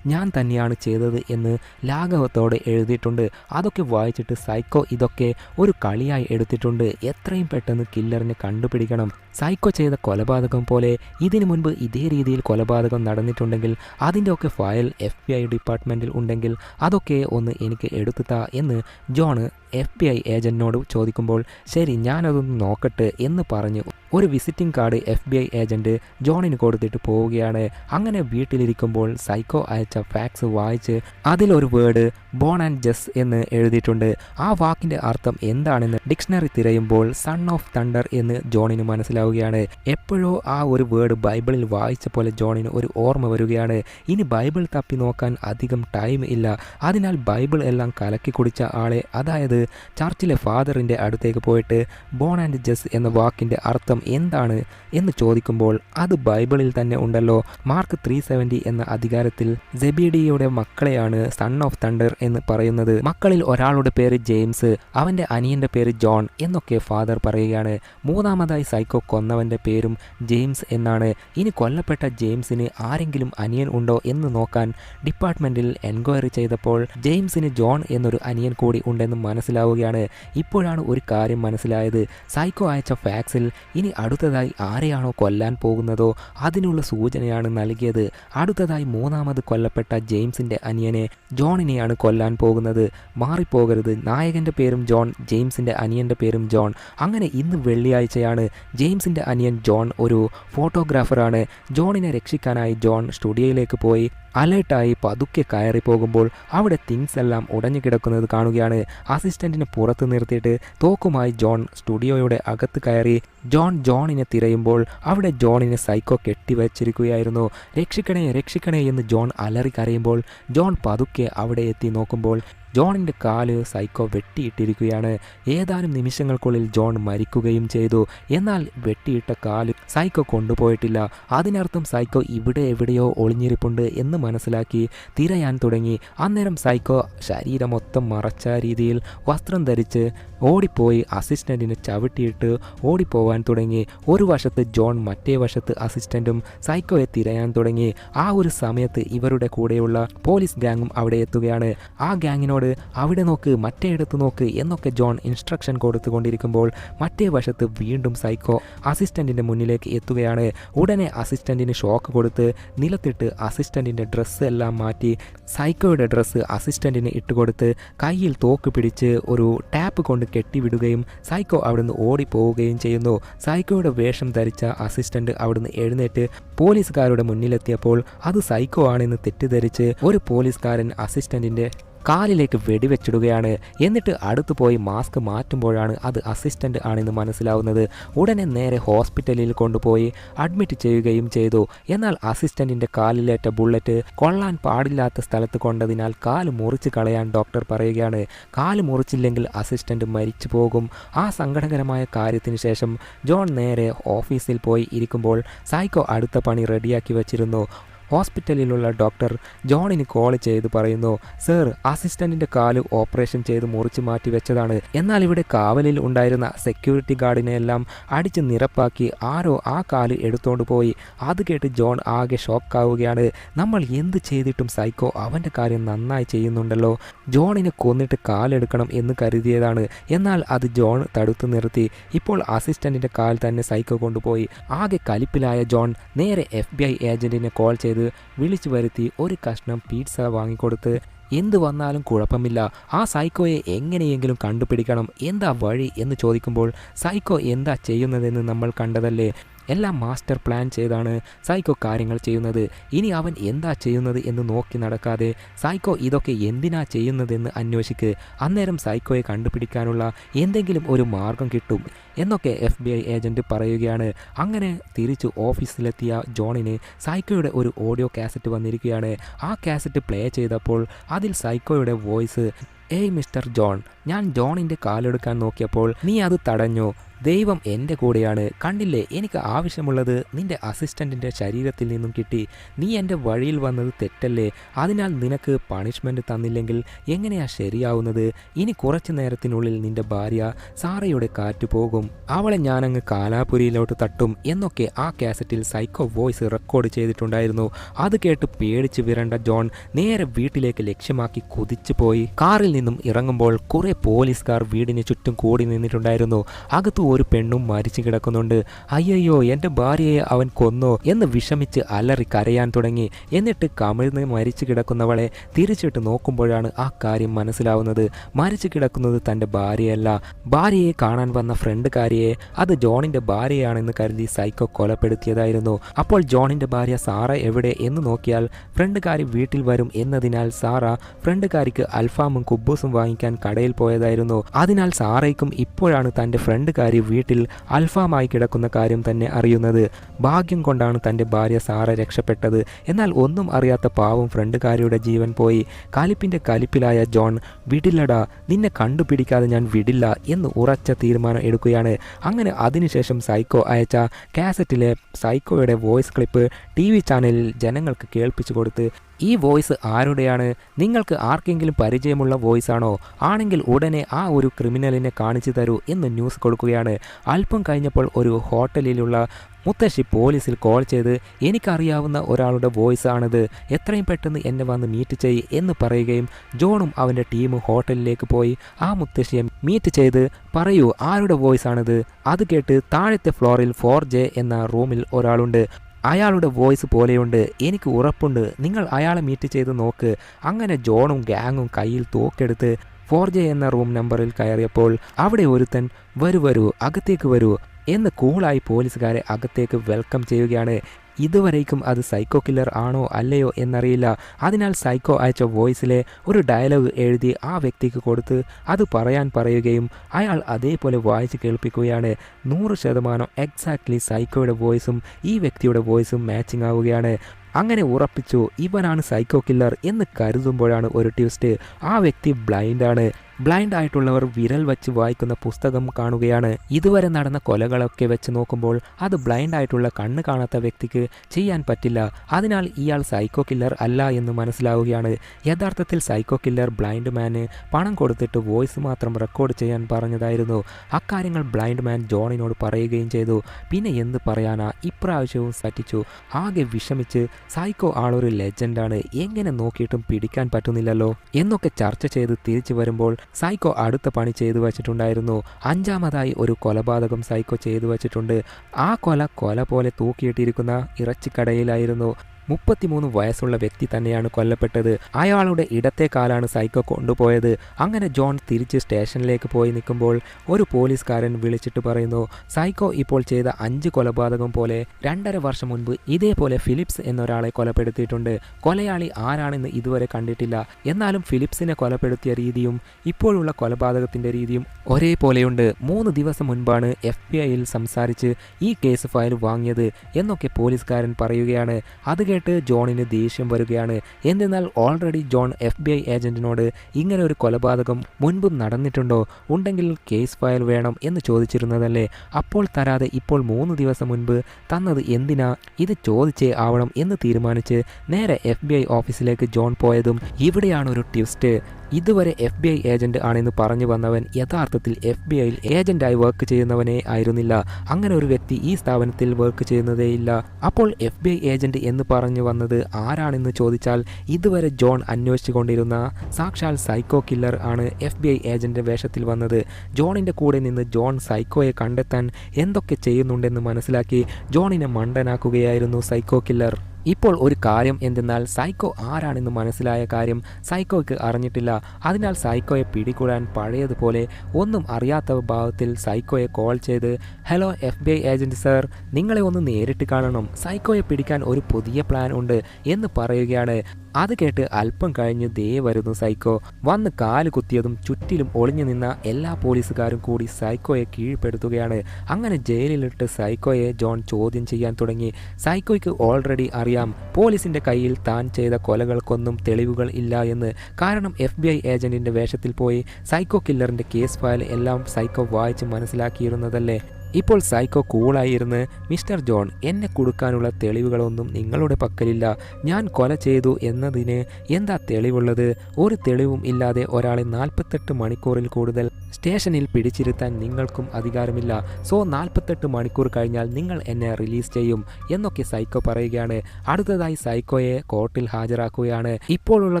[SPEAKER 1] ഞാൻ തന്നെയാണ് ചെയ്തത് എന്ന് ലാഘവത്തോടെ എഴുതിയിട്ടുണ്ട്. അതൊക്കെ വായിച്ചിട്ട് സൈക്കോ ഇതൊക്കെ ഒരു കളിയായി എടുത്തിട്ടുണ്ട്. എത്രയും പെട്ടെന്ന് കില്ലറിനെ കണ്ടുപിടിക്കണം. സൈക്കോ ചെയ്ത കൊലപാതകം പോലെ ഇതിനു മുൻപ് ഇതേ രീതിയിൽ കൊലപാതകം നടന്നിട്ടുണ്ടെങ്കിൽ അതിന്റെ ഒക്കെ ഫയൽ എഫ് ബി ഐ ഡിപ്പാർട്ട്മെന്റിൽ ഉണ്ടെങ്കിൽ അതൊക്കെ ഒന്ന് എനിക്ക് എടുത്തു താ എന്ന് ജോണ് എഫ് ബി ഐ ഏജന്റിനോട് ചോദിക്കുമ്പോൾ ശരി ഞാനതൊന്ന് നോക്കട്ടെ എന്ന് പറഞ്ഞ് ഒരു visiting card F B I agent ജോണിന് കൊടുത്തിട്ട് പോവുകയാണ്. അങ്ങനെ വീട്ടിലിരിക്കുമ്പോൾ സൈക്കോ അയച്ച ഫാക്സ് വായിച്ച് അതിലൊരു വേർഡ് ബോൺ ആൻഡ് ജസ് എന്ന് എഴുതിയിട്ടുണ്ട്. ആ വാക്കിന്റെ അർത്ഥം എന്താണെന്ന് ഡിക്ഷണറി തിരയുമ്പോൾ സൺ ഓഫ് തണ്ടർ എന്ന് ജോണിന് മനസ്സിലാവുകയാണ്. എപ്പോഴോ ആ ഒരു വേർഡ് ബൈബിളിൽ വായിച്ച പോലെ ജോണിന് ഒരു ഓർമ്മ വരികയാണ്. ഇനി ബൈബിൾ തപ്പി നോക്കാൻ അധികം ടൈം ഇല്ല. അതിനാൽ ബൈബിൾ എല്ലാം കലക്കി കുടിച്ച ആളെ അതായത് ചർച്ചിലെ ഫാദറിന്റെ അടുത്തേക്ക് പോയിട്ട് ബോൺ ആൻഡ് ജസ് എന്ന വാക്കിന്റെ അർത്ഥം എന്താണ് എന്ന് ചോദിക്കുമ്പോൾ അത് ബൈബിളിൽ തന്നെ ഉണ്ടല്ലോ. മാർക്ക് ത്രീ എന്ന എന്ന അധികാരത്തിൽ ജെബിഡിയുടെ മക്കളെയാണ് സൺ ഓഫ് തണ്ടർ എന്ന് പറയുന്നത്. മക്കളിൽ ഒരാളുടെ പേര് ജെയിംസ് അവന്റെ അനിയന്റെ പേര് ജോൺ എന്നൊക്കെ ഫാദർ പറയുകയാണ്. മൂന്നാമതായി സൈക്കോ കൊന്നവന്റെ പേരും ജെയിംസ് എന്നാണ്. ഇനി കൊല്ലപ്പെട്ട ജെയിംസിന് ആരെങ്കിലും അനിയൻ ഉണ്ടോ എന്ന് നോക്കാൻ ഡിപ്പാർട്ട്മെന്റിൽ എൻക്വയറി ചെയ്തപ്പോൾ ജെയിംസിന് ജോൺ എന്നൊരു അനിയൻ കൂടി ഉണ്ടെന്ന് മനസ്സിലാവുകയാണ്. ഇപ്പോഴാണ് ഒരു കാര്യം മനസ്സിലായത്. സൈക്കോ അയച്ച ഫാക്സിൽ ഇനി അടുത്തതായി ആരെയാണോ കൊല്ലാൻ പോകുന്നതോ അതിനുള്ള സൂചനയാണ് നൽകിയത്. അടുത്തതായി മൂന്നാമത് കൊല്ലപ്പെട്ട ജെയിംസിന്റെ അനിയനെ ജോണിനെയാണ് കൊല്ലാൻ പോകുന്നത്. മാറിപ്പോകരുത്. നായകന്റെ പേരും ജോൺ ജെയിംസിന്റെ അനിയന്റെ പേരും ജോൺ. അങ്ങനെ ഇന്ന് വെള്ളിയാഴ്ചയാണ് ജെയിംസിന്റെ അനിയൻ ജോൺ ഒരു ഫോട്ടോഗ്രാഫറാണ്. ജോണിനെ രക്ഷിക്കാനായി ജോൺ സ്റ്റുഡിയോയിലേക്ക് പോയി. അലേർട്ടായി പതുക്കെ കയറി പോകുമ്പോൾ അവിടെ തിങ്സ് എല്ലാം ഉടഞ്ഞു കിടക്കുന്നത് കാണുകയാണ്. അസിസ്റ്റന്റിനെ പുറത്ത് നിർത്തിയിട്ട് തോക്കുമായി ജോൺ സ്റ്റുഡിയോയുടെ അകത്ത് കയറി ജോൺ ജോണിനെ തിരയുമ്പോൾ അവിടെ ജോണിനെ സൈക്കോ കെട്ടിവച്ചിരിക്കുകയായിരുന്നു രക്ഷിക്കണേ രക്ഷിക്കണേ എന്ന് ജോൺ അലറി കരയുമ്പോൾ ജോൺ പതുക്കെ അവിടെ എത്തി നോക്കുമ്പോൾ ജോണിന്റെ കാൽ സൈക്കോ വെട്ടിയിട്ടിരിക്കുകയാണ്. ഏതാനും നിമിഷങ്ങൾക്കുള്ളിൽ ജോൺ മരിക്കുകയും ചെയ്തു. എന്നാൽ വെട്ടിയിട്ട കാൽ സൈക്കോ കൊണ്ടുപോയിട്ടില്ല. അതിനർത്ഥം സൈക്കോ ഇവിടെ എവിടെയോ ഒളിഞ്ഞിരിപ്പുണ്ട് എന്ന് മനസ്സിലാക്കി തിരയാൻ തുടങ്ങി. അന്നേരം സൈക്കോ ശരീരം മൊത്തം മറച്ച രീതിയിൽ വസ്ത്രം ധരിച്ച് ഓടിപ്പോയി അസിസ്റ്റന്റിനെ ചവിട്ടിയിട്ട് ഓടിപ്പോവാൻ തുടങ്ങി. ഒരു വശത്ത് ജോൺ മറ്റേ വശത്ത് അസിസ്റ്റന്റും സൈക്കോയെ തിരയാൻ തുടങ്ങി. ആ ഒരു സമയത്ത് ഇവരുടെ കൂടെയുള്ള പോലീസ് ഗ്യാങ്ങും അവിടെ എത്തുകയാണ്. ആ ഗ്യാങ്ങിനോട് അവിടെ നോക്ക് മറ്റേയിടത്ത് നോക്ക് എന്നൊക്കെ ജോൺ ഇൻസ്ട്രക്ഷൻ കൊടുത്തുകൊണ്ടിരിക്കുമ്പോൾ മറ്റേ വശത്ത് വീണ്ടും സൈക്കോ അസിസ്റ്റന്റിന്റെ മുന്നിലേക്ക് എത്തുകയാണ്. ഉടനെ അസിസ്റ്റന്റിന് ഷോക്ക് കൊടുത്ത് നിലത്തിട്ട് അസിസ്റ്റന്റിന്റെ ഡ്രസ്സ് എല്ലാം മാറ്റി സൈക്കോയുടെ ഡ്രസ്സ് അസിസ്റ്റന്റിന് ഇട്ടുകൊടുത്ത് കയ്യിൽ തോക്ക് പിടിച്ച് ഒരു ടാപ്പ് കൊണ്ട് കെട്ടിവിടുകയും സൈക്കോ അവിടുന്ന് ഓടിപ്പോവുകയും ചെയ്യുന്നു. സൈക്കോയുടെ വേഷം ധരിച്ച അസിസ്റ്റന്റ് അവിടുന്ന് എഴുന്നേറ്റ് പോലീസുകാരുടെ മുന്നിലെത്തിയപ്പോൾ അത് സൈക്കോ ആണെന്ന് തെറ്റിദ്ധരിച്ച് ഒരു പോലീസുകാരൻ അസിസ്റ്റന്റിന്റെ കാലിലേക്ക് വെടിവെച്ചിടുകയാണ്. എന്നിട്ട് അടുത്തു പോയി മാസ്ക് മാറ്റുമ്പോഴാണ് അത് അസിസ്റ്റന്റ് ആണെന്ന് മനസ്സിലാവുന്നത്. ഉടനെ നേരെ ഹോസ്പിറ്റലിൽ കൊണ്ടുപോയി അഡ്മിറ്റ് ചെയ്യുകയും ചെയ്തു. എന്നാൽ അസിസ്റ്റന്റിന്റെ കാലിലേറ്റ ബുള്ളറ്റ് കൊള്ളാൻ പാടില്ലാത്ത സ്ഥലത്ത് കൊണ്ടതിനാൽ കാൽ മുറിച്ച് കളയാൻ ഡോക്ടർ പറയുകയാണ്. കാൽ മുറിച്ചില്ലെങ്കിൽ അസിസ്റ്റന്റ് മരിച്ചു പോകും. ആ സങ്കടകരമായ കാര്യത്തിന് ശേഷം ജോൺ നേരെ ഓഫീസിൽ പോയി ഇരിക്കുമ്പോൾ സൈക്കോ അടുത്ത പണി റെഡിയാക്കി വച്ചിരുന്നു. ഹോസ്പിറ്റലിലുള്ള ഡോക്ടർ ജോണിന് കോൾ ചെയ്ത് പറയുന്നു സർ അസിസ്റ്റന്റിന്റെ കാൽ ഓപ്പറേഷൻ ചെയ്ത് മുറിച്ചു മാറ്റി വെച്ചതാണ്. എന്നാൽ ഇവിടെ കാവലിൽ ഉണ്ടായിരുന്ന സെക്യൂരിറ്റി ഗാർഡിനെ എല്ലാം അടിച്ച് നിരപ്പാക്കി ആരോ ആ കാൽ എടുത്തോണ്ട് പോയി. അത് കേട്ട് ജോൺ ആകെ ഷോക്ക് ആവുകയാണ് നമ്മൾ എന്ത് ചെയ്തിട്ടും സൈക്കോ അവന്റെ കാര്യം നന്നായി ചെയ്യുന്നുണ്ടല്ലോ. ജോണിനെ കൊന്നിട്ട് കാലെടുക്കണം എന്ന് കരുതിയതാണ്. എന്നാൽ അത് ജോൺ തടുത്തു നിർത്തി. ഇപ്പോൾ അസിസ്റ്റന്റിന്റെ കാൽ തന്നെ സൈക്കോ കൊണ്ടുപോയി. ആകെ കലിപ്പിലായ ജോൺ നേരെ എഫ് ബി ഐ ഏജന്റിനെ കോൾ ചെയ്ത് വിളിച്ചു വരുത്തി ഒരു കഷ്ണം പീറ്റ്സ വാങ്ങിക്കൊടുത്ത് എന്ത് വന്നാലും കുഴപ്പമില്ല. ആ സൈക്കോയെ എങ്ങനെയെങ്കിലും കണ്ടുപിടിക്കണം. എന്താ വഴി? എന്ന് ചോദിക്കുമ്പോൾ സൈക്കോ എന്താ ചെയ്യുന്നതെന്ന് നമ്മൾ കണ്ടതല്ലേ? എല്ലാം മാസ്റ്റർ പ്ലാൻ ചെയ്താണ് സൈക്കോ കാര്യങ്ങൾ ചെയ്യുന്നത്. ഇനി അവൻ എന്താ ചെയ്യുന്നത് എന്ന് നോക്കി നടക്കാതെ സൈക്കോ ഇതൊക്കെ എന്തിനാ ചെയ്യുന്നതെന്ന് അന്വേഷിക്ക്. അന്നേരം സൈക്കോയെ കണ്ടുപിടിക്കാനുള്ള എന്തെങ്കിലും ഒരു മാർഗം കിട്ടും എന്നൊക്കെ എഫ് ബി ഐ ഏജന്റ് പറയുകയാണ്. അങ്ങനെ തിരിച്ച് ഓഫീസിലെത്തിയ ജോണിന് സൈക്കോയുടെ ഒരു ഓഡിയോ കാസറ്റ് വന്നിരിക്കുകയാണ്. ആ കാസറ്റ് പ്ലേ ചെയ്തപ്പോൾ അതിൽ സൈക്കോയുടെ വോയിസ് ഏയ് മിസ്റ്റർ ജോൺ ഞാൻ ജോണിന്റെ കാലെടുക്കാൻ നോക്കിയപ്പോൾ നീ അത് തടഞ്ഞു. ദൈവം എന്റെ കൂടെയാണ്. കണ്ടില്ലേ? എനിക്ക് ആവശ്യമുള്ളത് നിന്റെ അസിസ്റ്റന്റിന്റെ ശരീരത്തിൽ നിന്നും കിട്ടി. നീ എന്റെ വഴിയിൽ വന്നത് തെറ്റല്ലേ? അതിനാൽ നിനക്ക് പണിഷ്മെന്റ് തന്നില്ലെങ്കിൽ എങ്ങനെയാ ശരിയാവുന്നത്? ഇനി കുറച്ചു നേരത്തിനുള്ളിൽ നിന്റെ ഭാര്യ സാറയുടെ കാറ്റ് പോകും. അവളെ ഞാനങ്ങ് കാലാപുരിയിലോട്ട് തട്ടും എന്നൊക്കെ ആ കാസറ്റിൽ സൈക്കോ വോയിസ് റെക്കോർഡ് ചെയ്തിട്ടുണ്ടായിരുന്നു. അത് കേട്ട് പേടിച്ച് വിരണ്ട ജോൺ നേരെ വീട്ടിലേക്ക് ലക്ഷ്യമാക്കി കുതിച്ചു പോയി. കാറിൽ നിന്നും ഇറങ്ങുമ്പോൾ കുറെ പോലീസുകാർ വീടിന് ചുറ്റും കൂടി നിന്നിട്ടുണ്ടായിരുന്നു. അകത്ത് ഒരു പെണ്ണും മരിച്ചു കിടക്കുന്നുണ്ട്. അയ്യോ എന്റെ ഭാര്യയെ അവൻ കൊന്നോ? എന്ന് വിഷമിച്ച് അലറി കരയാൻ തുടങ്ങി. എന്നിട്ട് കമിഴ്ന്ന് മരിച്ചു കിടക്കുന്നവളെ തിരിച്ചിട്ട് നോക്കുമ്പോഴാണ് ആ കാര്യം മനസ്സിലാവുന്നത്. മരിച്ചു കിടക്കുന്നത് തന്റെ ഭാര്യയല്ല. ഭാര്യയെ കാണാൻ വന്ന ഫ്രണ്ടുകാരിയെ. അത് ജോണിന്റെ ഭാര്യയാണെന്ന് കരുതി സൈക്കോ കൊലപ്പെടുത്തിയതായിരുന്നു. അപ്പോൾ ജോണിന്റെ ഭാര്യ സാറ എവിടെ എന്ന് നോക്കിയാൽ ഫ്രണ്ടുകാരി വീട്ടിൽ വരും എന്നതിനാൽ സാറ ഫ്രണ്ടുകാരിക്ക് അൽഫാമും കുബൂസും വാങ്ങിക്കാൻ കടയിൽ പോയതായിരുന്നു. അതിനാൽ സാറയ്ക്കും ഇപ്പോഴാണ് തന്റെ ഫ്രണ്ടുകാരി വീട്ടിൽ അൽഫാമായി കിടക്കുന്ന കാര്യം തന്നെ അറിയുന്നത് ഭാഗ്യം കൊണ്ടാണ് തന്റെ ഭാര്യ സാറ രക്ഷപ്പെട്ടത്. എന്നാൽ ഒന്നും അറിയാത്ത പാവം ഫ്രണ്ടുകാരിയുടെ ജീവൻ പോയി. കാലിപ്പിന്റെ കലിപ്പിലായ ജോൺ വിടില്ലടാ നിന്നെ കണ്ടുപിടിക്കാതെ ഞാൻ വിടില്ല എന്ന് ഉറച്ച തീരുമാനം എടുക്കുകയാണ്. അങ്ങനെ അതിനുശേഷം സൈക്കോ അയച്ച കാസറ്റിലെ സൈക്കോയുടെ വോയിസ് ക്ലിപ്പ് ടി ചാനലിൽ ജനങ്ങൾക്ക് കേൾപ്പിച്ചു കൊടുത്ത് ഈ വോയിസ് ആരുടെയാണ്? നിങ്ങൾക്ക് ആർക്കെങ്കിലും പരിചയമുള്ള വോയിസ് ആണോ ആണെങ്കിൽ ഉടനെ ആ ഒരു ക്രിമിനലിനെ കാണിച്ചു തരൂ എന്ന് ന്യൂസ് കൊടുക്കുകയാണ്. അല്പം കഴിഞ്ഞപ്പോൾ ഒരു ഹോട്ടലിലുള്ള മുത്തശ്ശി പോലീസിൽ കോൾ ചെയ്ത് എനിക്കറിയാവുന്ന ഒരാളുടെ വോയിസ് ആണിത് എത്രയും പെട്ടെന്ന് എന്നെ വന്ന് മീറ്റ് ചെയ്യ് എന്ന് പറയുകയും ജോണും അവന്റെ ടീമും ഹോട്ടലിലേക്ക് പോയി. ആ മുത്തശ്ശിയെ മീറ്റ് ചെയ്ത് പറയൂ ആരുടെ വോയിസ് ആണിത് അത് കേട്ട് താഴത്തെ ഫ്ലോറിൽ ഫോർ എന്ന റൂമിൽ ഒരാളുണ്ട്. അയാളുടെ വോയിസ് പോലെയുണ്ട് എനിക്ക് ഉറപ്പുണ്ട്. നിങ്ങൾ അയാളെ മീറ്റ് ചെയ്ത് നോക്ക്. അങ്ങനെ ജോണും ഗാങ്ങും കയ്യിൽ തോക്കെടുത്ത് ഫോർ ജെ എന്ന റൂം നമ്പറിൽ കയറിയപ്പോൾ അവിടെ ഒരുത്തൻ വരൂ വരൂ അകത്തേക്ക് വരൂ എന്ന് കൂളായി പോലീസുകാരെ അകത്തേക്ക് വെൽക്കം ചെയ്യുകയാണ്. ഇതുവരേക്കും അത് സൈക്കോ കില്ലർ ആണോ അല്ലയോ എന്നറിയില്ല. അതിനാൽ സൈക്കോ അയച്ച വോയിസിലെ ഒരു ഡയലോഗ് എഴുതി ആ വ്യക്തിക്ക് കൊടുത്ത് അത് പറയാൻ പറയുകയും അയാൾ അതേപോലെ വായിച്ച് കേൾപ്പിക്കുകയാണ്. നൂറ് ശതമാനം എക്സാക്ട്ലി സൈക്കോയുടെ വോയിസും ഈ വ്യക്തിയുടെ വോയിസും മാച്ചിങ് ആവുകയാണ്. അങ്ങനെ ഉറപ്പിച്ചു ഇവനാണ് സൈക്കോ കില്ലർ എന്ന് കരുതുമ്പോഴാണ് ഒരു ട്വിസ്റ്റ് ആ വ്യക്തി ബ്ലൈൻഡാണ് ബ്ലൈൻഡ് ആയിട്ടുള്ളവർ വിരൽ വച്ച് വായിക്കുന്ന പുസ്തകം കാണുകയാണ്. ഇതുവരെ നടന്ന കൊലകളൊക്കെ വെച്ച് നോക്കുമ്പോൾ അത് ബ്ലൈൻഡ് ആയിട്ടുള്ള കണ്ണ് കാണാത്ത വ്യക്തിക്ക് ചെയ്യാൻ പറ്റില്ല. അതിനാൽ ഇയാൾ സൈക്കോ കില്ലർ അല്ല എന്ന് മനസ്സിലാവുകയാണ്. യഥാർത്ഥത്തിൽ സൈക്കോ കില്ലർ ബ്ലൈൻഡ് മാന് പണം കൊടുത്തിട്ട് വോയിസ് മാത്രം റെക്കോർഡ് ചെയ്യാൻ പറഞ്ഞതായിരുന്നു. അക്കാര്യങ്ങൾ ബ്ലൈൻഡ് മാൻ ജോണിനോട് പറയുകയും ചെയ്തു. പിന്നെ എന്ത് പറയാനാ? ഇപ്രാവശ്യവും സറ്റിച്ചു ആകെ വിഷമിച്ച് സൈക്കോ ആളൊരു ലെജൻഡാണ് എങ്ങനെ നോക്കിയിട്ടും പിടിക്കാൻ പറ്റുന്നില്ലല്ലോ? എന്നൊക്കെ ചർച്ച ചെയ്ത് തിരിച്ചു വരുമ്പോൾ സൈക്കോ അടുത്ത പണി ചെയ്തു വച്ചിട്ടുണ്ടായിരുന്നു. അഞ്ചാമതായി ഒരു കൊലപാതകം സൈക്കോ ചെയ്തു വച്ചിട്ടുണ്ട്. ആ കൊല കൊല പോലെ തൂക്കിയിട്ടിരിക്കുന്ന ഇറച്ചിക്കടയിലായിരുന്നു. മുപ്പത്തിമൂന്ന് വയസ്സുള്ള വ്യക്തി തന്നെയാണ് കൊല്ലപ്പെട്ടത്. അയാളുടെ ഇടത്തെ കാലാണ് സൈക്കോ കൊണ്ടുപോയത്. അങ്ങനെ ജോൺ തിരിച്ച് സ്റ്റേഷനിലേക്ക് പോയി നിൽക്കുമ്പോൾ ഒരു പോലീസുകാരൻ വിളിച്ചിട്ട് പറയുന്നു സൈക്കോ ഇപ്പോൾ ചെയ്ത അഞ്ച് കൊലപാതകം പോലെ രണ്ടര വർഷം മുൻപ് ഇതേപോലെ ഫിലിപ്സ് എന്നൊരാളെ കൊലപ്പെടുത്തിയിട്ടുണ്ട്. കൊലയാളി ആരാണെന്ന് ഇതുവരെ കണ്ടിട്ടില്ല. എന്നാലും ഫിലിപ്സിനെ കൊലപ്പെടുത്തിയ രീതിയും ഇപ്പോഴുള്ള കൊലപാതകത്തിന്റെ രീതിയും ഒരേപോലെയുണ്ട്. മൂന്ന് ദിവസം മുൻപാണ് എഫ് ബി ഐയിൽ സംസാരിച്ച് ഈ കേസ് ഫയൽ വാങ്ങിയത് എന്നൊക്കെ പോലീസുകാരൻ പറയുകയാണ്. അത് കേട്ട് ജോണിന് ദേഷ്യം വരികയാണ്. എന്തെന്നാൽ already John F B I ഏജന്റിനോട് ഇങ്ങനെ ഒരു കൊലപാതകം മുൻപും നടന്നിട്ടുണ്ടോ? ഉണ്ടെങ്കിൽ കേസ് ഫയൽ വേണം എന്ന് ചോദിച്ചിരുന്നതല്ലേ? അപ്പോൾ തരാതെ ഇപ്പോൾ മൂന്ന് ദിവസം മുൻപ് തന്നത് എന്തിനാ? ഇത് ചോദിച്ചേ ആവണം എന്ന് തീരുമാനിച്ച് നേരെ എഫ് ഓഫീസിലേക്ക് ജോൺ പോയതും ഇവിടെയാണ് ഒരു ട്വിസ്റ്റ് ഇതുവരെ എഫ് ബി ഐ ഏജന്റ് ആണെന്ന് പറഞ്ഞു വന്നവൻ യഥാർത്ഥത്തിൽ എഫ് ബി ഐയിൽ ഏജന്റായി വർക്ക് ചെയ്യുന്നവനെ ആയിരുന്നില്ല. അങ്ങനെ ഒരു വ്യക്തി ഈ സ്ഥാപനത്തിൽ വർക്ക് ചെയ്യുന്നതേയില്ല. അപ്പോൾ എഫ് ബി ഐ ഏജന്റ് എന്ന് പറഞ്ഞു വന്നത് ആരാണെന്ന് ചോദിച്ചാൽ ഇതുവരെ ജോൺ അന്വേഷിച്ചുകൊണ്ടിരുന്ന സാക്ഷാൽ സൈക്കോ കില്ലർ ആണ് എഫ് ബി ഐ ഏജന്റ് വേഷത്തിൽ വന്നത്. ജോണിന്റെ കൂടെ നിന്ന് ജോൺ സൈക്കോയെ കണ്ടെത്താൻ എന്തൊക്കെ ചെയ്യുന്നുണ്ടെന്ന് മനസ്സിലാക്കി ജോണിനെ മണ്ടനാക്കുകയായിരുന്നു സൈക്കോ കില്ലർ ഇപ്പോൾ ഒരു കാര്യം എന്തെന്നാൽ സൈക്കോ ആരാണെന്ന് മനസ്സിലായ കാര്യം സൈക്കോയ്ക്ക് അറിഞ്ഞിട്ടില്ല. അതിനാൽ സൈക്കോയെ പിടികൂടാൻ പഴയതുപോലെ ഒന്നും അറിയാത്ത ഭാവത്തിൽ സൈക്കോയെ കോൾ ചെയ്ത് hello F B I agent sir നിങ്ങളെ ഒന്ന് നേരിട്ട് കാണണം. സൈക്കോയെ പിടിക്കാൻ ഒരു പുതിയ പ്ലാൻ ഉണ്ട് എന്ന് പറയുകയാണ്. അത് കേട്ട് അല്പം കഴിഞ്ഞ് ദേ വരുന്നു സൈക്കോ. വന്ന് കാൽ കുത്തിയതും ചുറ്റിലും ഒളിഞ്ഞു നിന്ന എല്ലാ പോലീസുകാരും കൂടി സൈക്കോയെ കീഴ്പ്പെടുത്തുകയാണ്. അങ്ങനെ ജയിലിലിട്ട് സൈക്കോയെ ജോൺ ചോദ്യം ചെയ്യാൻ തുടങ്ങി. സൈക്കോയ്ക്ക് ഓൾറെഡി അറിയാം പോലീസിന്റെ കയ്യിൽ താൻ ചെയ്ത കൊലകൾക്കൊന്നും തെളിവുകൾ ഇല്ല എന്ന്. കാരണം എഫ് ബി ഐ ഏജന്റിന്റെ വേഷത്തിൽ പോയി. സൈക്കോ കില്ലറിന്റെ കേസ് ഫയൽ എല്ലാം സൈക്കോ വായിച്ച് മനസ്സിലാക്കിയിരുന്നതല്ലേ? ഇപ്പോൾ സൈക്കോ കൂളായിരുന്ന് മിസ്റ്റർ ജോൺ എന്നെ കൊടുക്കാനുള്ള തെളിവുകളൊന്നും നിങ്ങളുടെ പക്കലില്ല. ഞാൻ കൊല ചെയ്തു എന്നതിന് എന്താ തെളിവുള്ളത്? ഒരു തെളിവും ഇല്ലാതെ ഒരാളെ നാൽപ്പത്തെട്ട് മണിക്കൂറിൽ കൂടുതൽ സ്റ്റേഷനിൽ പിടിച്ചിരുത്താൻ നിങ്ങൾക്കും അധികാരമില്ല. സോ നാൽപ്പത്തെട്ട് മണിക്കൂർ കഴിഞ്ഞാൽ നിങ്ങൾ എന്നെ റിലീസ് ചെയ്യും എന്നൊക്കെ സൈക്കോ പറയുകയാണ്. അടുത്തതായി സൈക്കോയെ കോർട്ടിൽ ഹാജരാക്കുകയാണ്. ഇപ്പോഴുള്ള